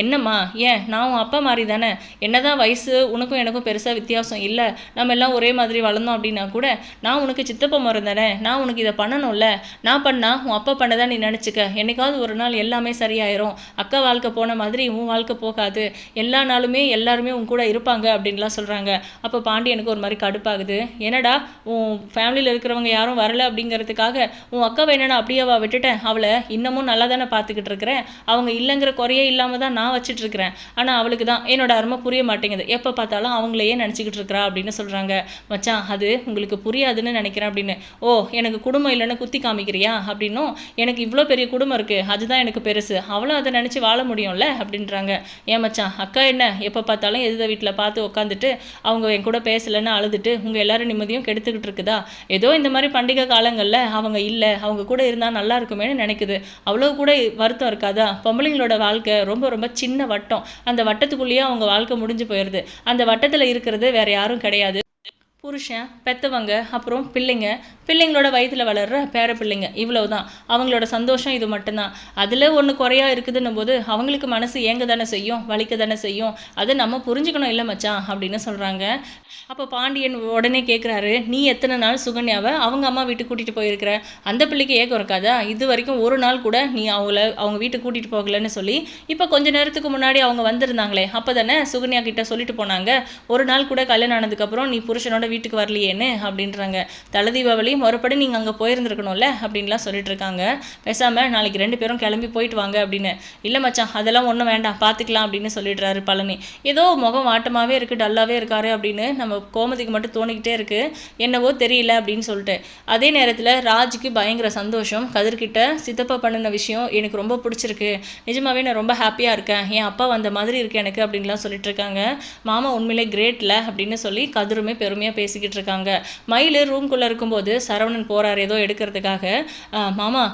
Speaker 1: என்னம்மா? ஏன்? நான் உன் அப்பா மாதிரி தானே? என்னதான் வயசு உனக்கும் எனக்கும் பெருசாக வித்தியாசம் இல்லை. நம்ம எல்லாம் ஒரே மாதிரி வளர்ந்தோம் அப்படின்னா கூட நான் உனக்கு சித்தப்பா மரம் தானே? நான் உனக்கு இதை பண்ணணும்ல? நான் பண்ணா உன் அப்பா பண்ணதா நீ நினச்சிக்க. என்னைக்காவது ஒரு நாள் எல்லாமே சரியாயிரும். அக்கா வாழ்க்கை போன மாதிரி உன் வாழ்க்கை போகாது. எல்லா நாளுமே எல்லாருமே உன் கூட இருப்பாங்க அப்படின்லாம் சொல்கிறாங்க அப்போ பாண்டியனுக்கு ஒரு மாதிரி கடுப்பாகுது. என்னடா உன் ஃபேமிலியில் இருக்கிறவங்க யாரும் வரல அப்படிங்கிறதுக்காக உன் அக்காவை என்னென்னா அப்படியேவா விட்டுட்டேன்? அவளை இன்னமும் நல்லா தானே பார்த்துக்கிட்டு இருக்கிறேன். அவங்க இல்லைங்கிற குறையே இல்லாமல் தான் நான் வச்சுட்டு இருக்கிறேன் ஆனால் அவளுக்கு தான் என்னோட அருமை புரிய மாட்டேங்குது. எப்போ பார்த்தாலும் அவங்களையே நினச்சிக்கிட்டு இருக்கிறா அப்படின்னு சொல்கிறாங்க மச்சான் அது உங்களுக்கு புரியாதுன்னு நினைக்கிறேன் அப்படின்னு. ஓ எனக்கு குடும்பம் இல்லைன்னு குத்தி காமிக்கிறியா அப்படின்னும். எனக்கு இவ்வளோ பெரிய குடும்பம் இருக்குது அதுதான் எனக்கு பெருசு. அவளும் அதை நினச்சி வாழ முடியும்ல அப்படின்றாங்க. ஏன் மச்சான் அக்கா என்ன? எப்போ பார்த்தாலும் எதிர்த்த வீட்டில் பார்த்து உட்காந்துட்டு அவங்க என் கூட பேசலைன்னு அழுதுட்டு உங்கள் எல்லாரும் நிம்மதியும் கெடுத்துக்கிட்டு இருக்குதா ஏதோ இந்த மாதிரி பண்டிகை காலங்களில் அவங்க இல்லை. அவங்க கூட இருந்தால் நல்லா இருக்குமேன்னு நினைக்குது. அவ்வளோ கூட வருத்தம் இருக்காதா? பொம்பளைங்களோட வாழ்க்கை ரொம்ப ரொம்ப சின்ன வட்டம். அந்த வட்டத்துக்குள்ளேயே அவங்க வாழ்க்கை முடிஞ்சு போயிடுது. அந்த வட்டத்தில் இருக்கிறது வேற யாரும் கிடையாது. புருஷன் பெத்தவங்க அப்புறம் பிள்ளைங்க. பிள்ளைங்களோட வயதில் வளர்ற பேர பிள்ளைங்க. இவ்வளவுதான். அவங்களோட சந்தோஷம் இது மட்டும்தான். அதில் ஒன்று குறையா இருக்குதுன்னும் போது அவங்களுக்கு மனசு ஏங்க தானே செய்யும் வலிக்க தானே செய்யும். அதை நம்ம புரிஞ்சுக்கணும் இல்லை மச்சான் அப்படின்னு சொல்கிறாங்க அப்போ பாண்டியன் உடனே கேட்குறாரு நீ எத்தனை நாள் சுகன்யாவை? அவங்க அம்மா வீட்டுக்கு கூட்டிகிட்டு போயிருக்கிற. அந்த பிள்ளைக்கு ஏக்கம் இருக்காதா? இது வரைக்கும் ஒரு நாள் கூட நீ அவங்கள அவங்க வீட்டுக்கு கூட்டிகிட்டு போகலன்னு சொல்லி இப்போ கொஞ்ச நேரத்துக்கு முன்னாடி அவங்க வந்திருந்தாங்களே அப்போ தானே சுகன்யா கிட்ட சொல்லிட்டு போனாங்க. ஒரு நாள் கூட கல்யாணம் ஆனதுக்கப்புறம் நீ புருஷனோட வீட்டுக்கு வரலையேன்னு அப்படின்றாங்க. தலை தீபாவளி மறுபடி நீங்கள் அங்கே போயிருந்துருக்கணும்ல அப்படின்லாம் சொல்லிட்டு இருக்காங்க. பேசாமல் நாளைக்கு ரெண்டு பேரும் கிளம்பி போயிட்டு வாங்க அப்படின்னு. இல்லை மச்சான் அதெல்லாம் ஒன்றும் வேண்டாம் பார்த்துக்கலாம் அப்படின்னு சொல்லிடுறாரு பழனி. ஏதோ முகம் வாட்டமாகவே இருக்குது டல்லாகவே இருக்காரு அப்படின்னு நம்ம கோமதிக்கு மட்டும் தோணிக்கிட்டே இருக்கு. என்னவோ தெரியல அப்படின்னு சொல்லிட்டு. அதே நேரத்தில் ராஜுக்கு பயங்கர சந்தோஷம். கதிர்கிட்ட சித்தப்பா பண்ணின விஷயம் எனக்கு ரொம்ப பிடிச்சிருக்கு. நிஜமாவே நான் ரொம்ப ஹாப்பியாக இருக்கேன். என் அப்பா வந்த மாதிரி இருக்கு எனக்கு அப்படின்லாம் சொல்லிட்டு இருக்காங்க. மாமா உண்மையிலே கிரேட்ல அப்படின்னு சொல்லி கதிருமே பெருமையாக பேசிக்கிட்டு இருக்காங்க மயில் ரூம்குள்ளே இருக்கும்போது சரவணன் போறார் ஏதோ எடுக்கிறதுக்காக. மாமா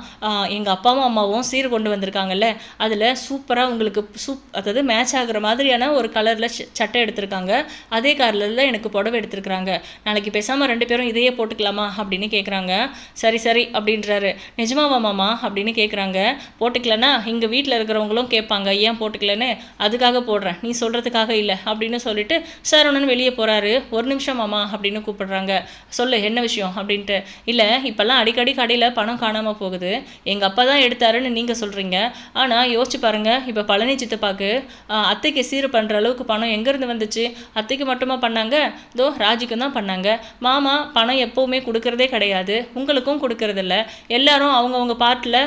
Speaker 1: எங்கள் அப்பாவும் அம்மாவும் சீர் கொண்டு வந்திருக்காங்கல்ல அதில் சூப்பராக உங்களுக்கு சூப் அதாவது மேட்ச் ஆகுற மாதிரியான ஒரு கலரில் சட்டை எடுத்திருக்காங்க. அதே கலரில் எனக்கு புடவை எடுத்திருக்கிறாங்க. நாளைக்கு பேசாமல் ரெண்டு பேரும் இதையே போட்டுக்கலாமா அப்படின்னு கேட்குறாங்க சரி சரி அப்படின்றாரு. நிஜமாவா மாமா? அப்படின்னு கேட்குறாங்க போட்டுக்கலன்னா இங்கே வீட்டில் இருக்கிறவங்களும் கேட்பாங்க ஏன் போட்டுக்கலன்னு? அதுக்காக போடுறேன். நீ சொல்கிறதுக்காக இல்லை. அப்படின்னு சொல்லிட்டு சரவணன் வெளியே போகிறாரு ஒரு நிமிஷம் மாமா. அப்படின்னு கூப்பிடுறாங்க. சொல்லு என்ன விஷயம்? அப்படின்ட்டு. இல்லை இப்போல்லாம் அடிக்கடி கடையில் பணம் காணாமல் போகுது. எங்கள் அப்பா தான் எடுத்தாருன்னு நீங்கள் சொல்கிறீங்க ஆனால் யோசிச்சு பாருங்க. இப்போ பழனி சித்தப்பாக்கு அத்தைக்கு சீர் பண்ணுற அளவுக்கு பணம் எங்கேருந்து வந்துச்சு? அத்தைக்கு மட்டுமா பண்ணாங்க? தோ ராஜிக்கும் தான் பண்ணாங்க. மாமா பணம் எப்போவுமே கொடுக்கறதே கிடையாது. உங்களுக்கும் கொடுக்கறதில்ல. எல்லாரும் அவங்கவுங்க பார்ட்டில்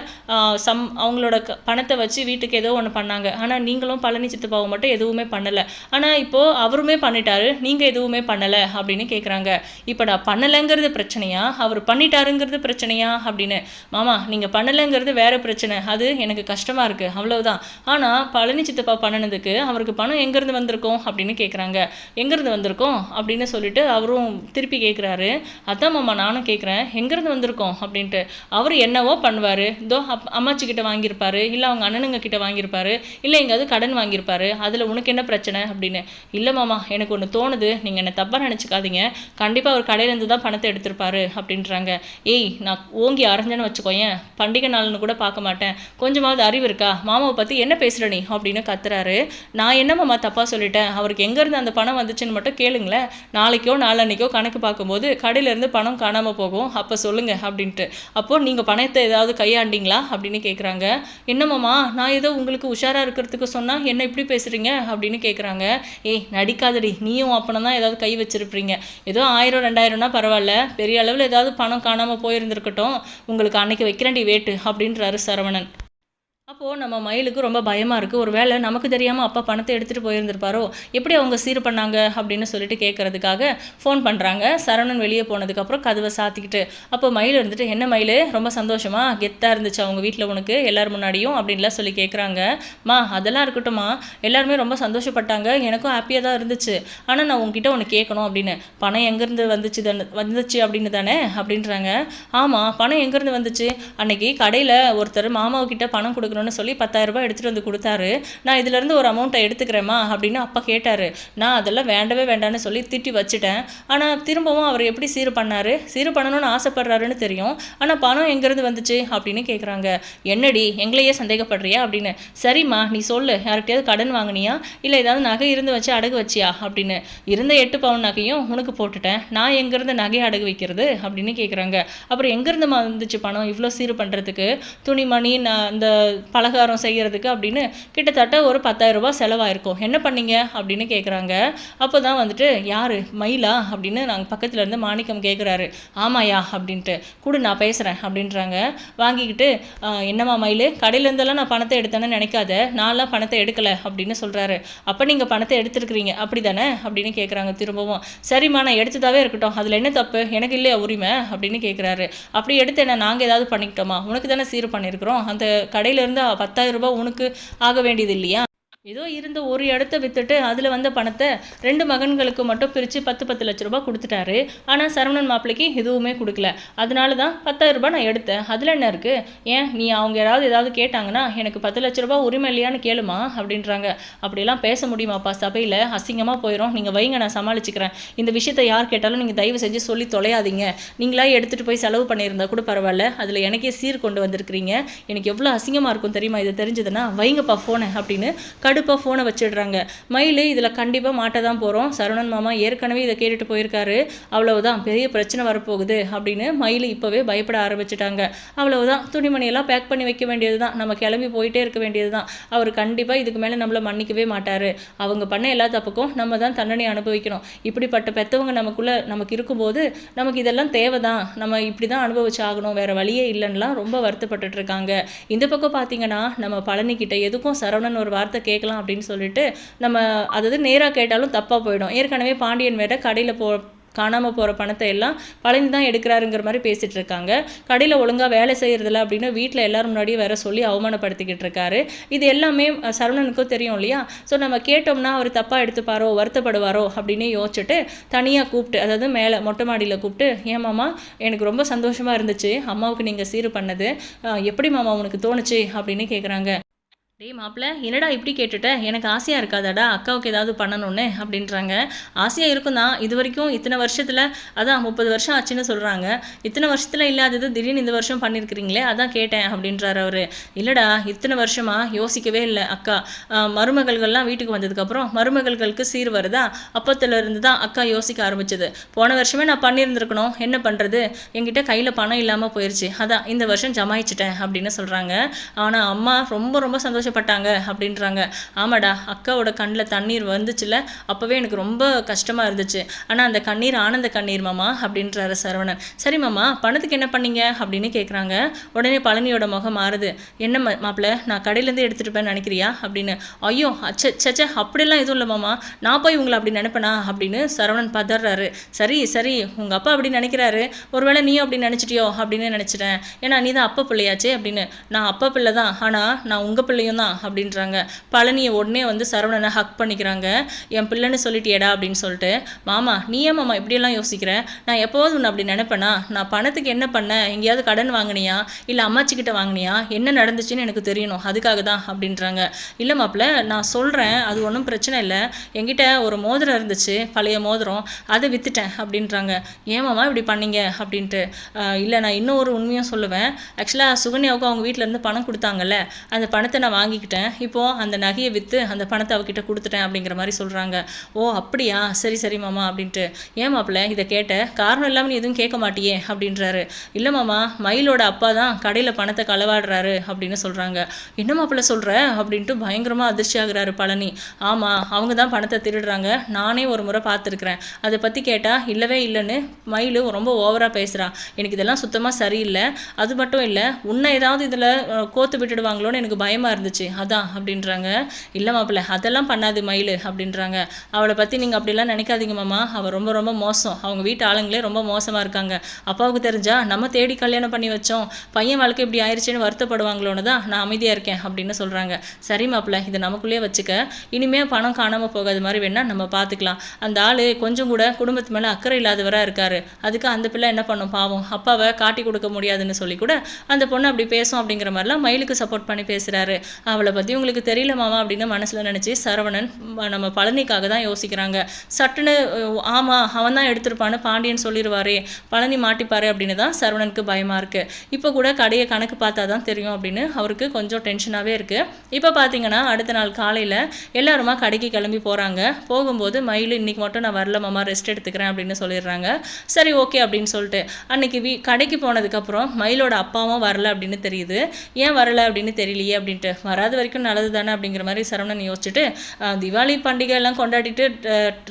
Speaker 1: சம் அவங்களோட க- பணத்தை வச்சு வீட்டுக்கு ஏதோ ஒன்று பண்ணாங்க. ஆனால் நீங்களும் பழனி சித்தப்பாவை மட்டும் எதுவுமே பண்ணலை. ஆனால் இப்போது அவருமே பண்ணிட்டாரு. நீங்கள் எதுவுமே பண்ணலை அப்படின்னு கேட்குறாங்க இப்போ நான் பண்ணலைங்கிறது பிரச்சனையா? அவர் பண்ணிட்டாருங்கிறது பிரச்சனையா? அப்படின்னு. மாமா நீங்கள் பண்ணலைங்கிறது வேறு பிரச்சனை. அது எனக்கு கஷ்டமாக இருக்குது அவ்வளவுதான். ஆனால் பழனி சித்தப்பா பண்ணினதுக்கு அவருக்கு பணம் எங்கேருந்து வந்திருக்கும்? அப்படின்னு கேட்குறாங்க எங்கேருந்து வந்திருக்கோம்? அப்படின்னு சொல்லிட்டு அவரும் திருப்பி கேட்குறாரு அதான் மாமா நானும் கேட்குறேன் எங்கேருந்து வந்திருக்கோம்? அப்படின்ட்டு. அவர் என்னவோ பண்ணுவார். இதோ அப் அம்மாச்சிக்கிட்ட வாங்கியிருப்பாரு. இல்லை அவங்க அண்ணனுங்க கிட்ட வாங்கியிருப்பாரு. இல்லை எங்கேயாவது கடன் வாங்கியிருப்பாரு. அதில் உனக்கு என்ன பிரச்சனை? அப்படின்னு. இல்லை மாமா எனக்கு ஒன்று தோணுது. நீங்கள் என்னை தப்பாக நினச்சிக்காதீங்க. கண்டிப்பாக அவர் கடையிலேருந்து தான் பணத்தை எடுத்திருப்பாரு அப்படின்றாங்க. ஏய் நான் ஓங்கி அரைஞ்சேன்னு வச்சுக்கோயேன் பண்டிகை நாள்னு கூட பார்க்க மாட்டேன். கொஞ்சமாவது அறிவு இருக்கா? மாமாவை பற்றி என்ன பேசுகிற நீ? அப்படின்னு கத்துறாரு. நான் என்ன மாமா தப்பாக சொல்லிட்டேன்? அவருக்கு எங்கேருந்து அந்த பணம் வந்துச்சுன்னு மட்டும் கேளுங்களேன். நாளைக்கோ நாளன்னைக்கோ கணக்கு பார்க்கும்போது கடையிலேருந்து பணம் காணாமல் போகும். அப்போ சொல்லுங்கள் அப்படின்ட்டு. அப்போது நீங்கள் பணத்தை ஏதாவது கையாண்டீங்களா? அப்படின்னு கேட்குறாங்க என்னமாம்மா நான் ஏதோ உங்களுக்கு உஷாராக இருக்கிறதுக்கு சொன்னால் என்ன இப்படி பேசுகிறீங்க அப்படின்னு கேட்குறாங்க ஏய் நடிக்காதடி. நீயும் அப்பனை தான் ஏதாவது கை வச்சிருப்பீங்க. ஏதோ ஆயிரம் ரெண்டாயிரம்னா பரவாயில்ல. பெரிய அளவில் ஏதாவது பணம் காணாமல் போயிருந்திருக்கட்டும். உங்களுக்கு அன்னைக்கு வைக்கிறேன்டி வேட்டு அப்படின்றாரு சரவணன். அப்போது நம்ம மயிலுக்கு ரொம்ப பயமாக இருக்குது ஒரு வேளை நமக்கு தெரியாமல் அப்பா பணத்தை எடுத்துகிட்டு போயிருந்திருப்பாரோ? எப்படி அவங்க சீர் பண்ணாங்க அப்படின்னு சொல்லிட்டு கேட்குறதுக்காக ஃபோன் பண்ணுறாங்க சரவணன் வெளியே போனதுக்கப்புறம் கதவை சாத்திக்கிட்டு அப்போ மயில் இருந்துட்டு என்ன மயில்? ரொம்ப சந்தோஷமா? கெத்தாக இருந்துச்சு அவங்க வீட்டில் உனக்கு? எல்லார் முன்னாடியும்? அப்படின்லாம் சொல்லி கேட்குறாங்க மா அதெல்லாம் இருக்கட்டும்மா. எல்லாருமே ரொம்ப சந்தோஷப்பட்டாங்க. எனக்கும் ஹாப்பியாக தான் இருந்துச்சு. ஆனால் நான் உங்ககிட்ட ஒன்று கேட்கணும் அப்படின்னு. பணம் எங்கேருந்து வந்துச்சு தானே வந்துச்சு அப்படின்னு தானே? அப்படின்றாங்க. ஆமாம் பணம் எங்கேருந்து வந்துச்சு? அன்னைக்கு கடையில் ஒருத்தர் மாமாவுக்கிட்ட பணம் கொடுக்கணும்னு சொல்லி பத்தாயிரரூபா எடுத்துகிட்டு வந்து கொடுத்தாரு. நான் இதுலேருந்து ஒரு அமௌண்ட்டை எடுத்துக்கிறேம்மா அப்படின்னு அப்பா கேட்டார். நான் அதெல்லாம் வேண்டவே வேண்டான்னு சொல்லி திட்டி வச்சுட்டேன். ஆனால் திரும்பவும் அவர் எப்படி சீர் பண்ணார்? சீர் பண்ணணும்னு ஆசைப்படுறாருன்னு தெரியும். ஆனால் பணம் எங்கேருந்து வந்துச்சு? அப்படின்னு கேட்குறாங்க என்னடி எங்களையே சந்தேகப்படுறியா அப்படின்னு. சரிம்மா நீ சொல்லு. யார்கிட்டயாவது கடன் வாங்கினியா? இல்லை ஏதாவது நகை இருந்து வச்சு அடகு வச்சியா? அப்படின்னு. இருந்த எட்டு பவுன் நகையும் உனக்கு போட்டுட்டேன். நான் எங்கேருந்து நகையை அடகு வைக்கிறது? அப்படின்னு கேட்குறாங்க அப்புறம் எங்கேருந்துமா வந்துச்சு பணம் இவ்வளோ சீர் பண்ணுறதுக்கு துணிமணி நான் இந்த பலகாரம் செய்கிறதுக்கு அப்படின்னு கிட்டத்தட்ட ஒரு பத்தாயிரரூபா செலவாயிருக்கும். என்ன பண்ணீங்க? அப்படின்னு கேட்குறாங்க அப்போ தான் வந்துட்டு யார்? மயிலா? அப்படின்னு நாங்கள் பக்கத்தில் இருந்து மாணிக்கம் கேட்குறாரு ஆமாயா அப்படின்ட்டு. கூட நான் பேசுகிறேன் அப்படின்றாங்க. வாங்கிக்கிட்டு என்னம்மா மயில்? கடையிலேருந்தெல்லாம் நான் பணத்தை எடுத்தேன்னு நினைக்காத. நான்லாம் பணத்தை எடுக்கலை அப்படின்னு சொல்கிறாரு அப்போ நீங்கள் பணத்தை எடுத்துருக்கிறீங்க. அப்படி தானே அப்படின்னு கேட்குறாங்க திரும்பவும். சரிம்மா நான் எடுத்ததாவே இருக்கட்டும். அதில் என்ன தப்பு? எனக்கு இல்லையா உரிமை? அப்படின்னு கேட்குறாரு அப்படி எடுத்து என்ன நாங்கள் ஏதாவது பண்ணிக்கிட்டோமா? உனக்கு தானே சீர் பண்ணியிருக்கிறோம். அந்த கடையிலேருந்து பத்தாயிரம் ரூபாய் உனக்கு ஆக வேண்டியது இல்லையா? ஏதோ இருந்த ஒரு இடத்த வித்துட்டு அதில் வந்த பணத்தை ரெண்டு மகன்களுக்கு மட்டும் பிரித்து பத்து பத்து லட்ச ரூபா கொடுத்துட்டாரு. ஆனால் சரவணன் மாப்பிள்ளைக்கு எதுவுமே கொடுக்கல. அதனால தான் பத்தாயிரம் ரூபாய் நான் எடுத்தேன். அதில் என்ன இருக்குது ஏன் நீ அவங்க யாராவது ஏதாவது கேட்டாங்கன்னா எனக்கு பத்து லட்ச ரூபா உரிமை இல்லையான்னு கேளுமா அப்படின்றாங்க. அப்படிலாம் பேச முடியுமாப்பா? சபையில் அசிங்கமாக போயிடும் நீங்கள் வைங்க நான் சமாளிச்சுக்கிறேன். இந்த விஷயத்தை யார் கேட்டாலும் நீங்கள் தயவு செஞ்சு சொல்லி தொலையாதீங்க. நீங்களா எடுத்துகிட்டு போய் செலவு பண்ணியிருந்தா கூட பரவாயில்ல. அதில் எனக்கே சீர் கொண்டு வந்திருக்கிறீங்க. எனக்கு எவ்வளோ அசிங்கமாக இருக்கும் தெரியுமா? இது தெரிஞ்சதுன்னா வைங்கப்பா ஃபோனை அப்படின்னு கடுப்பாக ஃபோனை வச்சிடுறாங்க. மயில் இதில் கண்டிப்பாக மாட்ட தான் போகிறோம் சரவணன் மாமா ஏற்கனவே இதை கேட்டுட்டு போயிருக்காரு. அவ்வளவுதான் பெரிய பிரச்சனை வரப்போகுது அப்படின்னு மயில் இப்போவே பயப்பட ஆரம்பிச்சிட்டாங்க. அவ்வளவுதான் துணிமணியெல்லாம் பேக் பண்ணி வைக்க வேண்டியது தான் நம்ம கிளம்பி போயிட்டே இருக்க வேண்டியது தான் அவர் கண்டிப்பாக இதுக்கு மேலே நம்மளை மன்னிக்கவே மாட்டார். அவங்க பண்ண எல்லா தப்புக்கும் நம்ம தான் தண்டனை அனுபவிக்கணும். இப்படிப்பட்ட பெற்றவங்க நமக்குள்ளே நமக்கு இருக்கும்போது நமக்கு இதெல்லாம் தேவை தான் நம்ம இப்படி தான் அனுபவிச்சு ஆகணும். வேறு வழியே இல்லைன்னா ரொம்ப வருத்தப்பட்டுட்டு இருக்காங்க. இந்த பக்கம் பார்த்தீங்கன்னா நம்ம பழனிக்கிட்ட எதுக்கும் சரவணன் ஒரு வார்த்தை கேட்கலாம் அப்படின்னு சொல்லிட்டு நம்ம அதாவது நேராக கேட்டாலும் தப்பாக போயிடும். ஏற்கனவே பாண்டியன் வேற கடையில் போ காணாமல் போகிற பணத்தை எல்லாம் பழனி தான் எடுக்கிறாருங்கிற மாதிரி பேசிகிட்டு இருக்காங்க. கடையில் ஒழுங்காக வேலை செய்கிறதில்ல அப்படின்னு வீட்டில் எல்லோரும் முன்னாடியும் வேற சொல்லி அவமானப்படுத்திக்கிட்டு இருக்காரு. இது எல்லாமே சரவணனுக்கும் தெரியும் இல்லையா? ஸோ நம்ம கேட்டோம்னா அவர் தப்பாக எடுத்துப்பாரோ வருத்தப்படுவாரோ அப்படின்னு யோசிச்சுட்டு தனியாக கூப்பிட்டு அதாவது மேலே மொட்டை மாடியில் கூப்பிட்டு ஏன் மாமா எனக்கு ரொம்ப சந்தோஷமாக இருந்துச்சு. அம்மாவுக்கு நீங்கள் சீர் பண்ணது. எப்படி மாமா உனக்கு தோணுச்சு? அப்படின்னு கேட்குறாங்க டே மாப்பிள்ள என்னடா இப்படி கேட்டுட்ட? எனக்கு ஆசையாக இருக்காதாடா அக்காவுக்கு ஏதாவது பண்ணணும்னு அப்படின்றாங்க. ஆசையாக இருக்கும் தான் இது வரைக்கும் இத்தனை வருஷத்தில் அதான் முப்பது வருஷம் ஆச்சுன்னு சொல்கிறாங்க இத்தனை வருஷத்தில் இல்லாதது திடீர்னு இந்த வருஷம் பண்ணியிருக்கிறீங்களே அதான் கேட்டேன் அப்படின்றார் அவர். இல்லைடா இத்தனை வருஷமாக யோசிக்கவே இல்லை அக்கா. மருமகள்கள்லாம் வீட்டுக்கு வந்ததுக்கப்புறம் மருமகள்களுக்கு சீர் வருதா? அப்பத்தில் இருந்து தான் அக்கா யோசிக்க ஆரம்பிச்சது. போன வருஷமே நான் பண்ணியிருந்திருக்கணும் என்ன பண்ணுறது என்கிட்ட கையில் பணம் இல்லாமல் போயிடுச்சு அதான் இந்த வருஷம் ஜமாயிச்சிட்டேன் அப்படின்னு சொல்கிறாங்க ஆனால் அம்மா ரொம்ப ரொம்ப சந்தோஷம் கஷ்டப்பட்டாங்க அப்படின்றாங்க. ஆமாடா அக்காவோட கண்ணில் தண்ணீர் வந்துச்சுல அப்போவே எனக்கு ரொம்ப கஷ்டமாக இருந்துச்சு. ஆனால் அந்த கண்ணீர் ஆனந்த கண்ணீர் மாமா அப்படின்றாரு சரவணன். சரி மாமா பணத்துக்கு என்ன பண்ணீங்க? அப்படின்னு கேட்குறாங்க உடனே பழனியோட முகம் மாறுது. என்ன மாப்பிள்ள நான் கடையிலேருந்து எடுத்துகிட்டு நினைக்கிறியா? அப்படின்னு. ஐயோ அச்ச சச்ச அப்படிலாம் எதுவும் இல்லை மாமா. நான் போய் உங்களை அப்படி நினைப்பேனா? அப்படின்னு சரவணன் பதறாரு. சரி சரி உங்கள் அப்பா அப்படி நினைக்கிறாரு. ஒருவேளை நீயும் அப்படி நினச்சிட்டியோ அப்படின்னு நினச்சிட்டேன். ஏன்னா நீ தான் அப்பா பிள்ளையாச்சே அப்படின்னு. நான் அப்பா பிள்ளை தான் ஆனால் நான் உங்கள் பிள்ளையும் மட்டும்தான் அப்படின்றாங்க. பழனியை உடனே வந்து சரவணனை ஹக் பண்ணிக்கிறாங்க. என் பிள்ளைன்னு சொல்லிட்டியடா அப்படின்னு சொல்லிட்டு மாமா நீ ஏன் மாமா இப்படியெல்லாம் யோசிக்கிற? நான் எப்போது உன்னை அப்படி நினைப்பேனா? நான் பணத்துக்கு என்ன பண்ணேன் எங்கேயாவது கடன் வாங்கினியா? இல்லை அம்மாச்சிக்கிட்ட வாங்கினியா? என்ன நடந்துச்சுன்னு எனக்கு தெரியணும். அதுக்காக தான் அப்படின்றாங்க. இல்லை மாப்பிள்ள நான் சொல்கிறேன் அது ஒன்றும் பிரச்சனை இல்லை. என்கிட்ட ஒரு மோதிரம் இருந்துச்சு. பழைய மோதிரம். அதை விற்றுட்டேன் அப்படின்றாங்க. ஏமாமா இப்படி பண்ணீங்க? அப்படின்ட்டு. இல்லை நான் இன்னும் ஒரு உண்மையும் சொல்லுவேன். ஆக்சுவலாக சுகன்யாவுக்கு அவங்க வீட்டிலேருந்து இருந்து பணம் கொடுத்தாங்கல்ல. அந்த பணத்தை நான் வாங்கி வாங்கிக்கிட்டேன். இப்போது அந்த நகையை விற்று அந்த பணத்தை அவகிட்ட கொடுத்துட்டேன் அப்படிங்கிற மாதிரி சொல்கிறாங்க ஓ அப்படியா? சரி சரி மாமா அப்படின்ட்டு. ஏன் மாப்பிள்ள இதை கேட்ட? காரணம் இல்லாமல் நீ எதுவும் கேட்க மாட்டியே அப்படின்றாரு. இல்லை மாமா மயிலோட அப்பா தான் கடையில் பணத்தை களவாடுறாரு அப்படின்னு சொல்கிறாங்க என்ன மாப்பிள்ள சொல்கிற அப்படின்ட்டு பயங்கரமாக அதிர்ச்சி ஆகுறாரு பழனி. ஆமாம் அவங்க தான் பணத்தை திருடுறாங்க. நானே ஒரு முறை பார்த்துருக்குறேன். அதை பற்றி கேட்டால் இல்லவே இல்லைன்னு மயில் ரொம்ப ஓவராக பேசுகிறா எனக்கு இதெல்லாம் சுத்தமாக சரியில்லை. அது மட்டும் இல்லை உன்னை ஏதாவது இதில் கோத்து விட்டுடுவாங்களோன்னு எனக்கு பயமாக இருந்துச்சு. அதான் அப்படின்றாங்க. இல்லை மாப்பிள்ள அதெல்லாம் பண்ணாது மயில் அப்படின்றாங்க. அவளை பற்றி நீங்கள் அப்படிலாம் நினைக்காதீங்க மாமா. அவள் ரொம்ப ரொம்ப மோசம். அவங்க வீட்டு ஆளுங்களே ரொம்ப மோசமாக இருக்காங்க. அப்பாவுக்கு தெரிஞ்சா நம்ம தேடி கல்யாணம் பண்ணி வச்சோம். பையன் வாழ்க்கை இப்படி ஆயிடுச்சுன்னு வருத்தப்படுவாங்களோன்னு தான் நான் அமைதியாக இருக்கேன் அப்படின்னு சொல்கிறாங்க சரி மாப்பிள்ள இதை நமக்குள்ளேயே வச்சுக்க. இனிமே பணம் காணாமல் போகாத மாதிரி வேணால் நம்ம பார்த்துக்கலாம் அந்த ஆள் கொஞ்சம் கூட குடும்பத்து மேலே அக்கறை இல்லாதவராக இருக்காரு. அதுக்கு அந்த பிள்ளை என்ன பண்ணும்? பாவம். அப்பாவை காட்டி கொடுக்க முடியாதுன்னு சொல்லி கூட அந்த பொண்ணு அப்படி பேசும் அப்படிங்கிற மாதிரிலாம் மயிலுக்கு சப்போர்ட் பண்ணி பேசுகிறாரு அவளை பற்றி உங்களுக்கு தெரியல மாமா அப்படின்னு மனசில் நினச்சி சரவணன் நம்ம பழனிக்காக தான் யோசிக்கிறாங்க. சட்டுன்னு ஆமாம் அவன் தான் எடுத்திருப்பான்னு பாண்டியன் சொல்லிடுவாரே பழனி மாட்டிப்பாரு அப்படின்னு தான் சரவணனுக்கு பயமாக இருக்குது இப்போ கூட கடையை கணக்கு பார்த்தா தான் தெரியும் அப்படின்னு அவருக்கு கொஞ்சம் டென்ஷனாகவே இருக்குது இப்போ பார்த்தீங்கன்னா அடுத்த நாள் காலையில் எல்லாருமா கடைக்கு கிளம்பி போகிறாங்க போகும்போது மயில் இன்னைக்கு மட்டும் நான் வரல மாமா ரெஸ்ட் எடுத்துக்கிறேன் அப்படின்னு சொல்லிடுறாங்க. சரி ஓகே அப்படின்னு சொல்லிட்டு அன்னைக்கு வீ கடைக்கு போனதுக்கப்புறம் மயிலோட அப்பாவும் வரல அப்படின்னு தெரியுது. ஏன் வரல? அப்படின்னு தெரியலையே அப்படின்ட்டு வராத வரைக்கும் நல்லது தானே அப்படிங்கிற மாதிரி சரவணன் யோசிச்சுட்டு திவாலி பண்டிகை எல்லாம் கொண்டாடிட்டு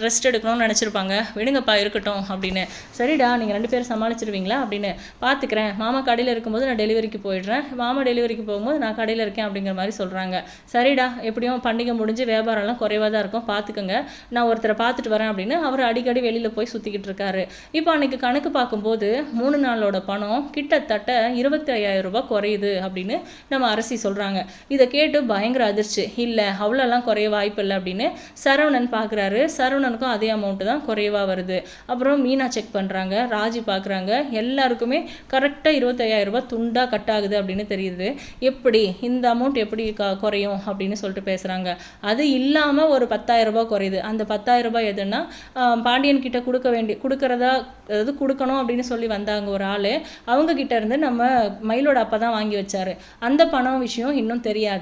Speaker 1: ரெஸ்ட் எடுக்கணும்னு நினச்சிருப்பாங்க. விடுங்கப்பா இருக்கட்டும் அப்படின்னு. சரிடா நீங்கள் ரெண்டு பேரும் சமாளிச்சிருவீங்களா? அப்படின்னு. பார்த்துக்கிறேன் மாமா கடையில் இருக்கும்போது நான் டெலிவரிக்கு போயிடுறேன். மாமா டெலிவரிக்கு போகும்போது நான் கடையில் இருக்கேன் அப்படிங்கிற மாதிரி சொல்கிறாங்க சரிடா எப்படியும் பண்டிகை முடிஞ்சு வியாபாரம்லாம் குறைவாக தான் இருக்கும். பார்த்துக்கோங்க நான் ஒருத்தரை பார்த்துட்டு வரேன் அப்படின்னு அவர் அடிக்கடி வெளியில் போய் சுற்றிக்கிட்டு இருக்காரு. இப்போ அன்னைக்கு கணக்கு பார்க்கும்போது மூணு நாளோட பணம் கிட்டத்தட்ட இருபத்தி ஐயாயிரம் ரூபாய் குறையுது அப்படின்னு நம்ம அரசி சொல்கிறாங்க இதை கேட்டு பயங்கர அதிர்ச்சி. இல்லை அவ்வளோலாம் குறைய வாய்ப்பு இல்லை அப்படின்னு சரவணன் பார்க்குறாரு. சரவணனுக்கும் அதே அமௌண்ட்டு தான் குறைவாக வருது. அப்புறம் மீனா செக் பண்ணுறாங்க ராஜி பார்க்குறாங்க. எல்லாருக்குமே கரெக்டாக இருபத்தையாயிரம் ரூபாய் துண்டாக கட் ஆகுது அப்படின்னு தெரியுது. எப்படி? இந்த அமௌண்ட் எப்படி க குறையும்? அப்படின்னு சொல்லிட்டு பேசுகிறாங்க அது இல்லாமல் ஒரு பத்தாயிரம் ரூபாய் குறையுது. அந்த பத்தாயிரம் ரூபாய் எதுன்னா பாண்டியன் கிட்ட கொடுக்க வேண்டி கொடுக்கறதா அதாவது கொடுக்கணும் அப்படின்னு சொல்லி வந்தாங்க ஒரு ஆள். அவங்க கிட்ட இருந்து நம்ம மயிலோட அப்பா தான் வாங்கி வச்சாரு. அந்த பணம் விஷயம் இன்னும் தெரியாது.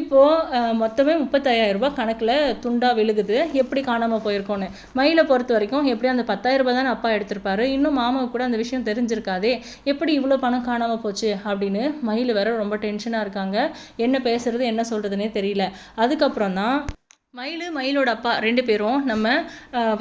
Speaker 1: இப்போ இப்போது மொத்தமே முப்பத்தாயிரம் ரூபாய் கணக்கில் துண்டாக விழுகுது. எப்படி காணாமல் போயிருக்கோன்னு? மயிலை பொறுத்த வரைக்கும் எப்படி அந்த பத்தாயிரம் ரூபாய் தானே அப்பா எடுத்திருப்பாரு. இன்னும் மாமாவுக்கு கூட அந்த விஷயம் தெரிஞ்சிருக்காதே. எப்படி இவ்வளோ பணம் காணாம போச்சு அப்படின்னு மயில் வேற ரொம்ப டென்ஷனாக இருக்காங்க. என்ன பேசுறது என்ன சொல்கிறதுனே தெரியல. அதுக்கப்புறம் தான் மயில் மயிலோட அப்பா ரெண்டு பேரும் நம்ம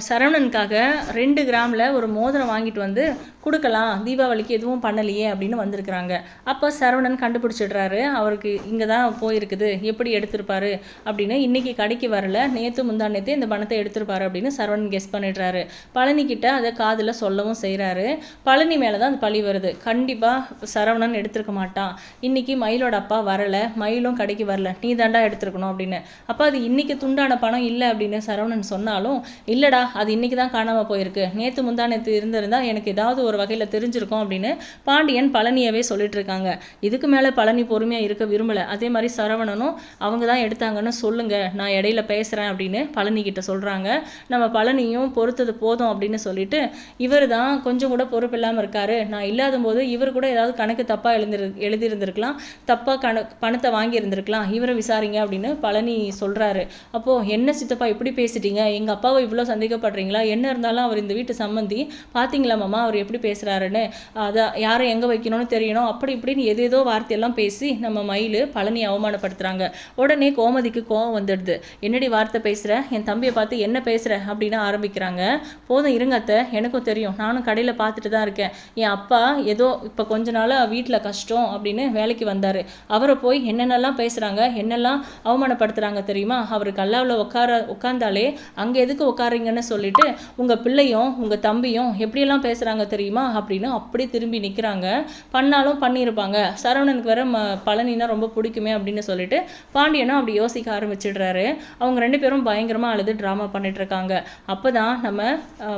Speaker 1: சரவணனுக்காக ரெண்டு கிராமில் ஒரு மோதிரம் வாங்கிட்டு வந்து கொடுக்கலாம் தீபாவளிக்கு எதுவும் பண்ணலையே அப்படின்னு வந்திருக்கிறாங்க. அப்போ சரவணன் கண்டுபிடிச்சிடுறாரு அவருக்கு இங்கே தான் போயிருக்குது எப்படி எடுத்திருப்பாரு அப்படின்னு. இன்றைக்கி கடைக்கு வரல நேற்று முந்தா இந்த பணத்தை எடுத்திருப்பாரு அப்படின்னு சரவணன் கெஸ் பண்ணிடுறாரு. பழனிக்கிட்ட அதை காதில் சொல்லவும் செய்கிறாரு பழனி மேலே தான் அந்த பழி வருது. கண்டிப்பாக சரவணன் எடுத்திருக்க மாட்டான். இன்னைக்கு மயிலோட அப்பா வரலை மயிலும் கடைக்கு வரல. நீ தாண்டா எடுத்திருக்கணும் அப்படின்னு. அப்போ அது இன்னைக்கு துண்டான பணம் இல்லை அப்படின்னு சரவணன் சொன்னாலும் இல்லைடா அது இன்னைக்கு தான் காணாமல் போயிருக்கு. நேற்று முந்தா இருந்திருந்தால் எனக்கு ஏதாவது ஒரு வகையில் தெரிஞ்சிருக்கும் அப்படின்னு பாண்டியன் பழனியவே சொல்லிட்டு இருக்காங்க இதுக்கு மேல பழனி பொறுமையா இருக்க விரும்பல. அதே மாதிரி சரவணனும் அவங்க தான் எடுத்தாங்கன்னு சொல்லுங்க. நான் இடையில பேசுறேன் அப்படின்னு பழனி கிட்ட சொல்றாங்க. நம்ம பழனியும் பொறுத்தது போதும் அப்படின்னு சொல்லிட்டு இவர் தான் கொஞ்சம் கூட பொறுப்பு இல்லாம இருக்காரு. நான் இல்லாத போது இவர் கூட ஏதாவது கணக்கு தப்பாக எழுந்திரு எழுதியிருந்திருக்கலாம். தப்பாக கண பணத்தை வாங்கி இருந்திருக்கலாம் இவரை விசாரிங்க அப்படின்னு பழனி சொல்றாரு. அப்போ என்ன சித்தப்பா இப்படி பேசிட்டீங்க? எங்க அப்பாவை இவ்வளோ சந்தேகப்படுறீங்களா என்ன இருந்தாலும் அவர் இந்த வீட்டு சம்மந்தி பாத்தீங்களா மாமா? அவர் எப்படி பேசுறாருன்னு. அதை யாரை எங்கே வைக்கணும்னு தெரியணும்? அப்படி இப்படின்னு எது ஏதோ வார்த்தையெல்லாம் பேசி நம்ம மயில் பழனி அவமானப்படுத்துறாங்க. உடனே கோமதிக்கு கோவம் வந்துடுது. என்னடி வார்த்தை பேசுற? என் தம்பியை பார்த்து என்ன பேசுகிற அப்படின்னு ஆரம்பிக்கிறாங்க. போதும் இருங்க அத்தை எனக்கும் தெரியும். நானும் கடையில் பார்த்துட்டு தான் இருக்கேன். என் அப்பா ஏதோ இப்போ கொஞ்ச நாளாக வீட்டில் கஷ்டம் அப்படின்னு வேலைக்கு வந்தார். அவரை போய் என்னென்னலாம் பேசுகிறாங்க என்னெல்லாம் அவமானப்படுத்துறாங்க தெரியுமா? அவர் கல்லாவில் உட்கார உட்காந்தாலே அங்கே எதுக்கு உட்காருங்கன்னு சொல்லிட்டு உங்கள் பிள்ளையும் உங்கள் தம்பியும் எப்படியெல்லாம் பேசுகிறாங்க தெரியுமா? அப்படின்னு அப்படியே திரும்பி நிற்கிறாங்க பண்ணாலும் பண்ணியிருப்பாங்க. சரவணனுக்கு வேற ம பழனினா ரொம்ப பிடிக்குமே அப்படின்னு சொல்லிட்டு பாண்டியனும் அப்படி யோசிக்க ஆரம்பிச்சிடுறாரு. அவங்க ரெண்டு பேரும் பயங்கரமாக அழுது ட்ராமா பண்ணிட்டு இருக்காங்க அப்பதான் நம்ம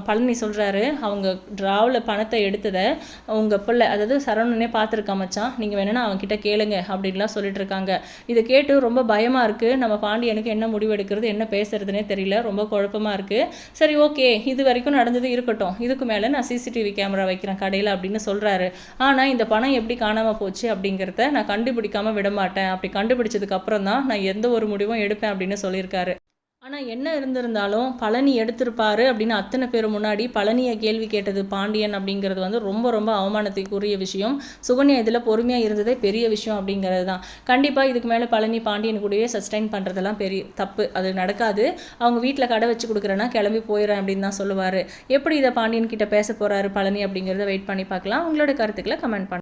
Speaker 1: பழனி சொல்கிறாரு அவங்க ட்ராவில் பணத்தை எடுத்ததை உங்கள் பிள்ளை அதாவது சரவணனே பார்த்துருக்கா மச்சான்? நீங்கள் வேணும்னா அவங்ககிட்ட கேளுங்க அப்படின்லாம் சொல்லிட்டு இருக்காங்க இதை கேட்டு ரொம்ப பயமாக இருக்குது நம்ம பாண்டியனுக்கு என்ன முடிவு எடுக்கிறது என்ன பேசுறதுனே தெரியல. ரொம்ப குழப்பமாக இருக்குது சரி ஓகே இது வரைக்கும் நடந்தது இருக்கட்டும். இதுக்கு மேலே நான் சிசிடிவி கேமரா கேமரா வைக்கிறேன் கடையில் அப்படின்னு சொல்கிறாரு ஆனால் இந்த பணம் எப்படி காணாமல் போச்சு அப்படிங்கிறத நான் கண்டுபிடிக்காம விட மாட்டேன் அப்படி கண்டுபிடிச்சதுக்கு அப்புறம் தான் நான் எந்த ஒரு முடிவும் எடுப்பேன் அப்படின்னு சொல்லியிருக்காரு. ஆனால் என்ன இருந்திருந்தாலும் பழனி எடுத்திருப்பாரு அப்படின்னு அத்தனை பேர் முன்னாடி பழனியை கேள்வி கேட்டது பாண்டியன் அப்படிங்கிறது வந்து ரொம்ப ரொம்ப அவமானத்துக்குரிய விஷயம். சுகன்யா இதில் பொறுமையாக இருந்ததே பெரிய விஷயம் அப்படிங்கிறது தான். கண்டிப்பாக இதுக்கு மேலே பழனி பாண்டியன் கூடயே சஸ்டைன் பண்ணுறதெல்லாம் பெரிய தப்பு. அது நடக்காது. அவங்க வீட்டில் கடை வச்சு கொடுக்குறேன்னா கிளம்பி போயிடறேன் அப்படின்னு தான் சொல்லுவார். எப்படி இதை பாண்டியன் கிட்ட பேச போகிறாரு பழனி அப்படிங்கிறத வெயிட் பண்ணி பார்க்கலாம். உங்களோட கருத்துக்களை கமெண்ட் பண்ணுங்கள்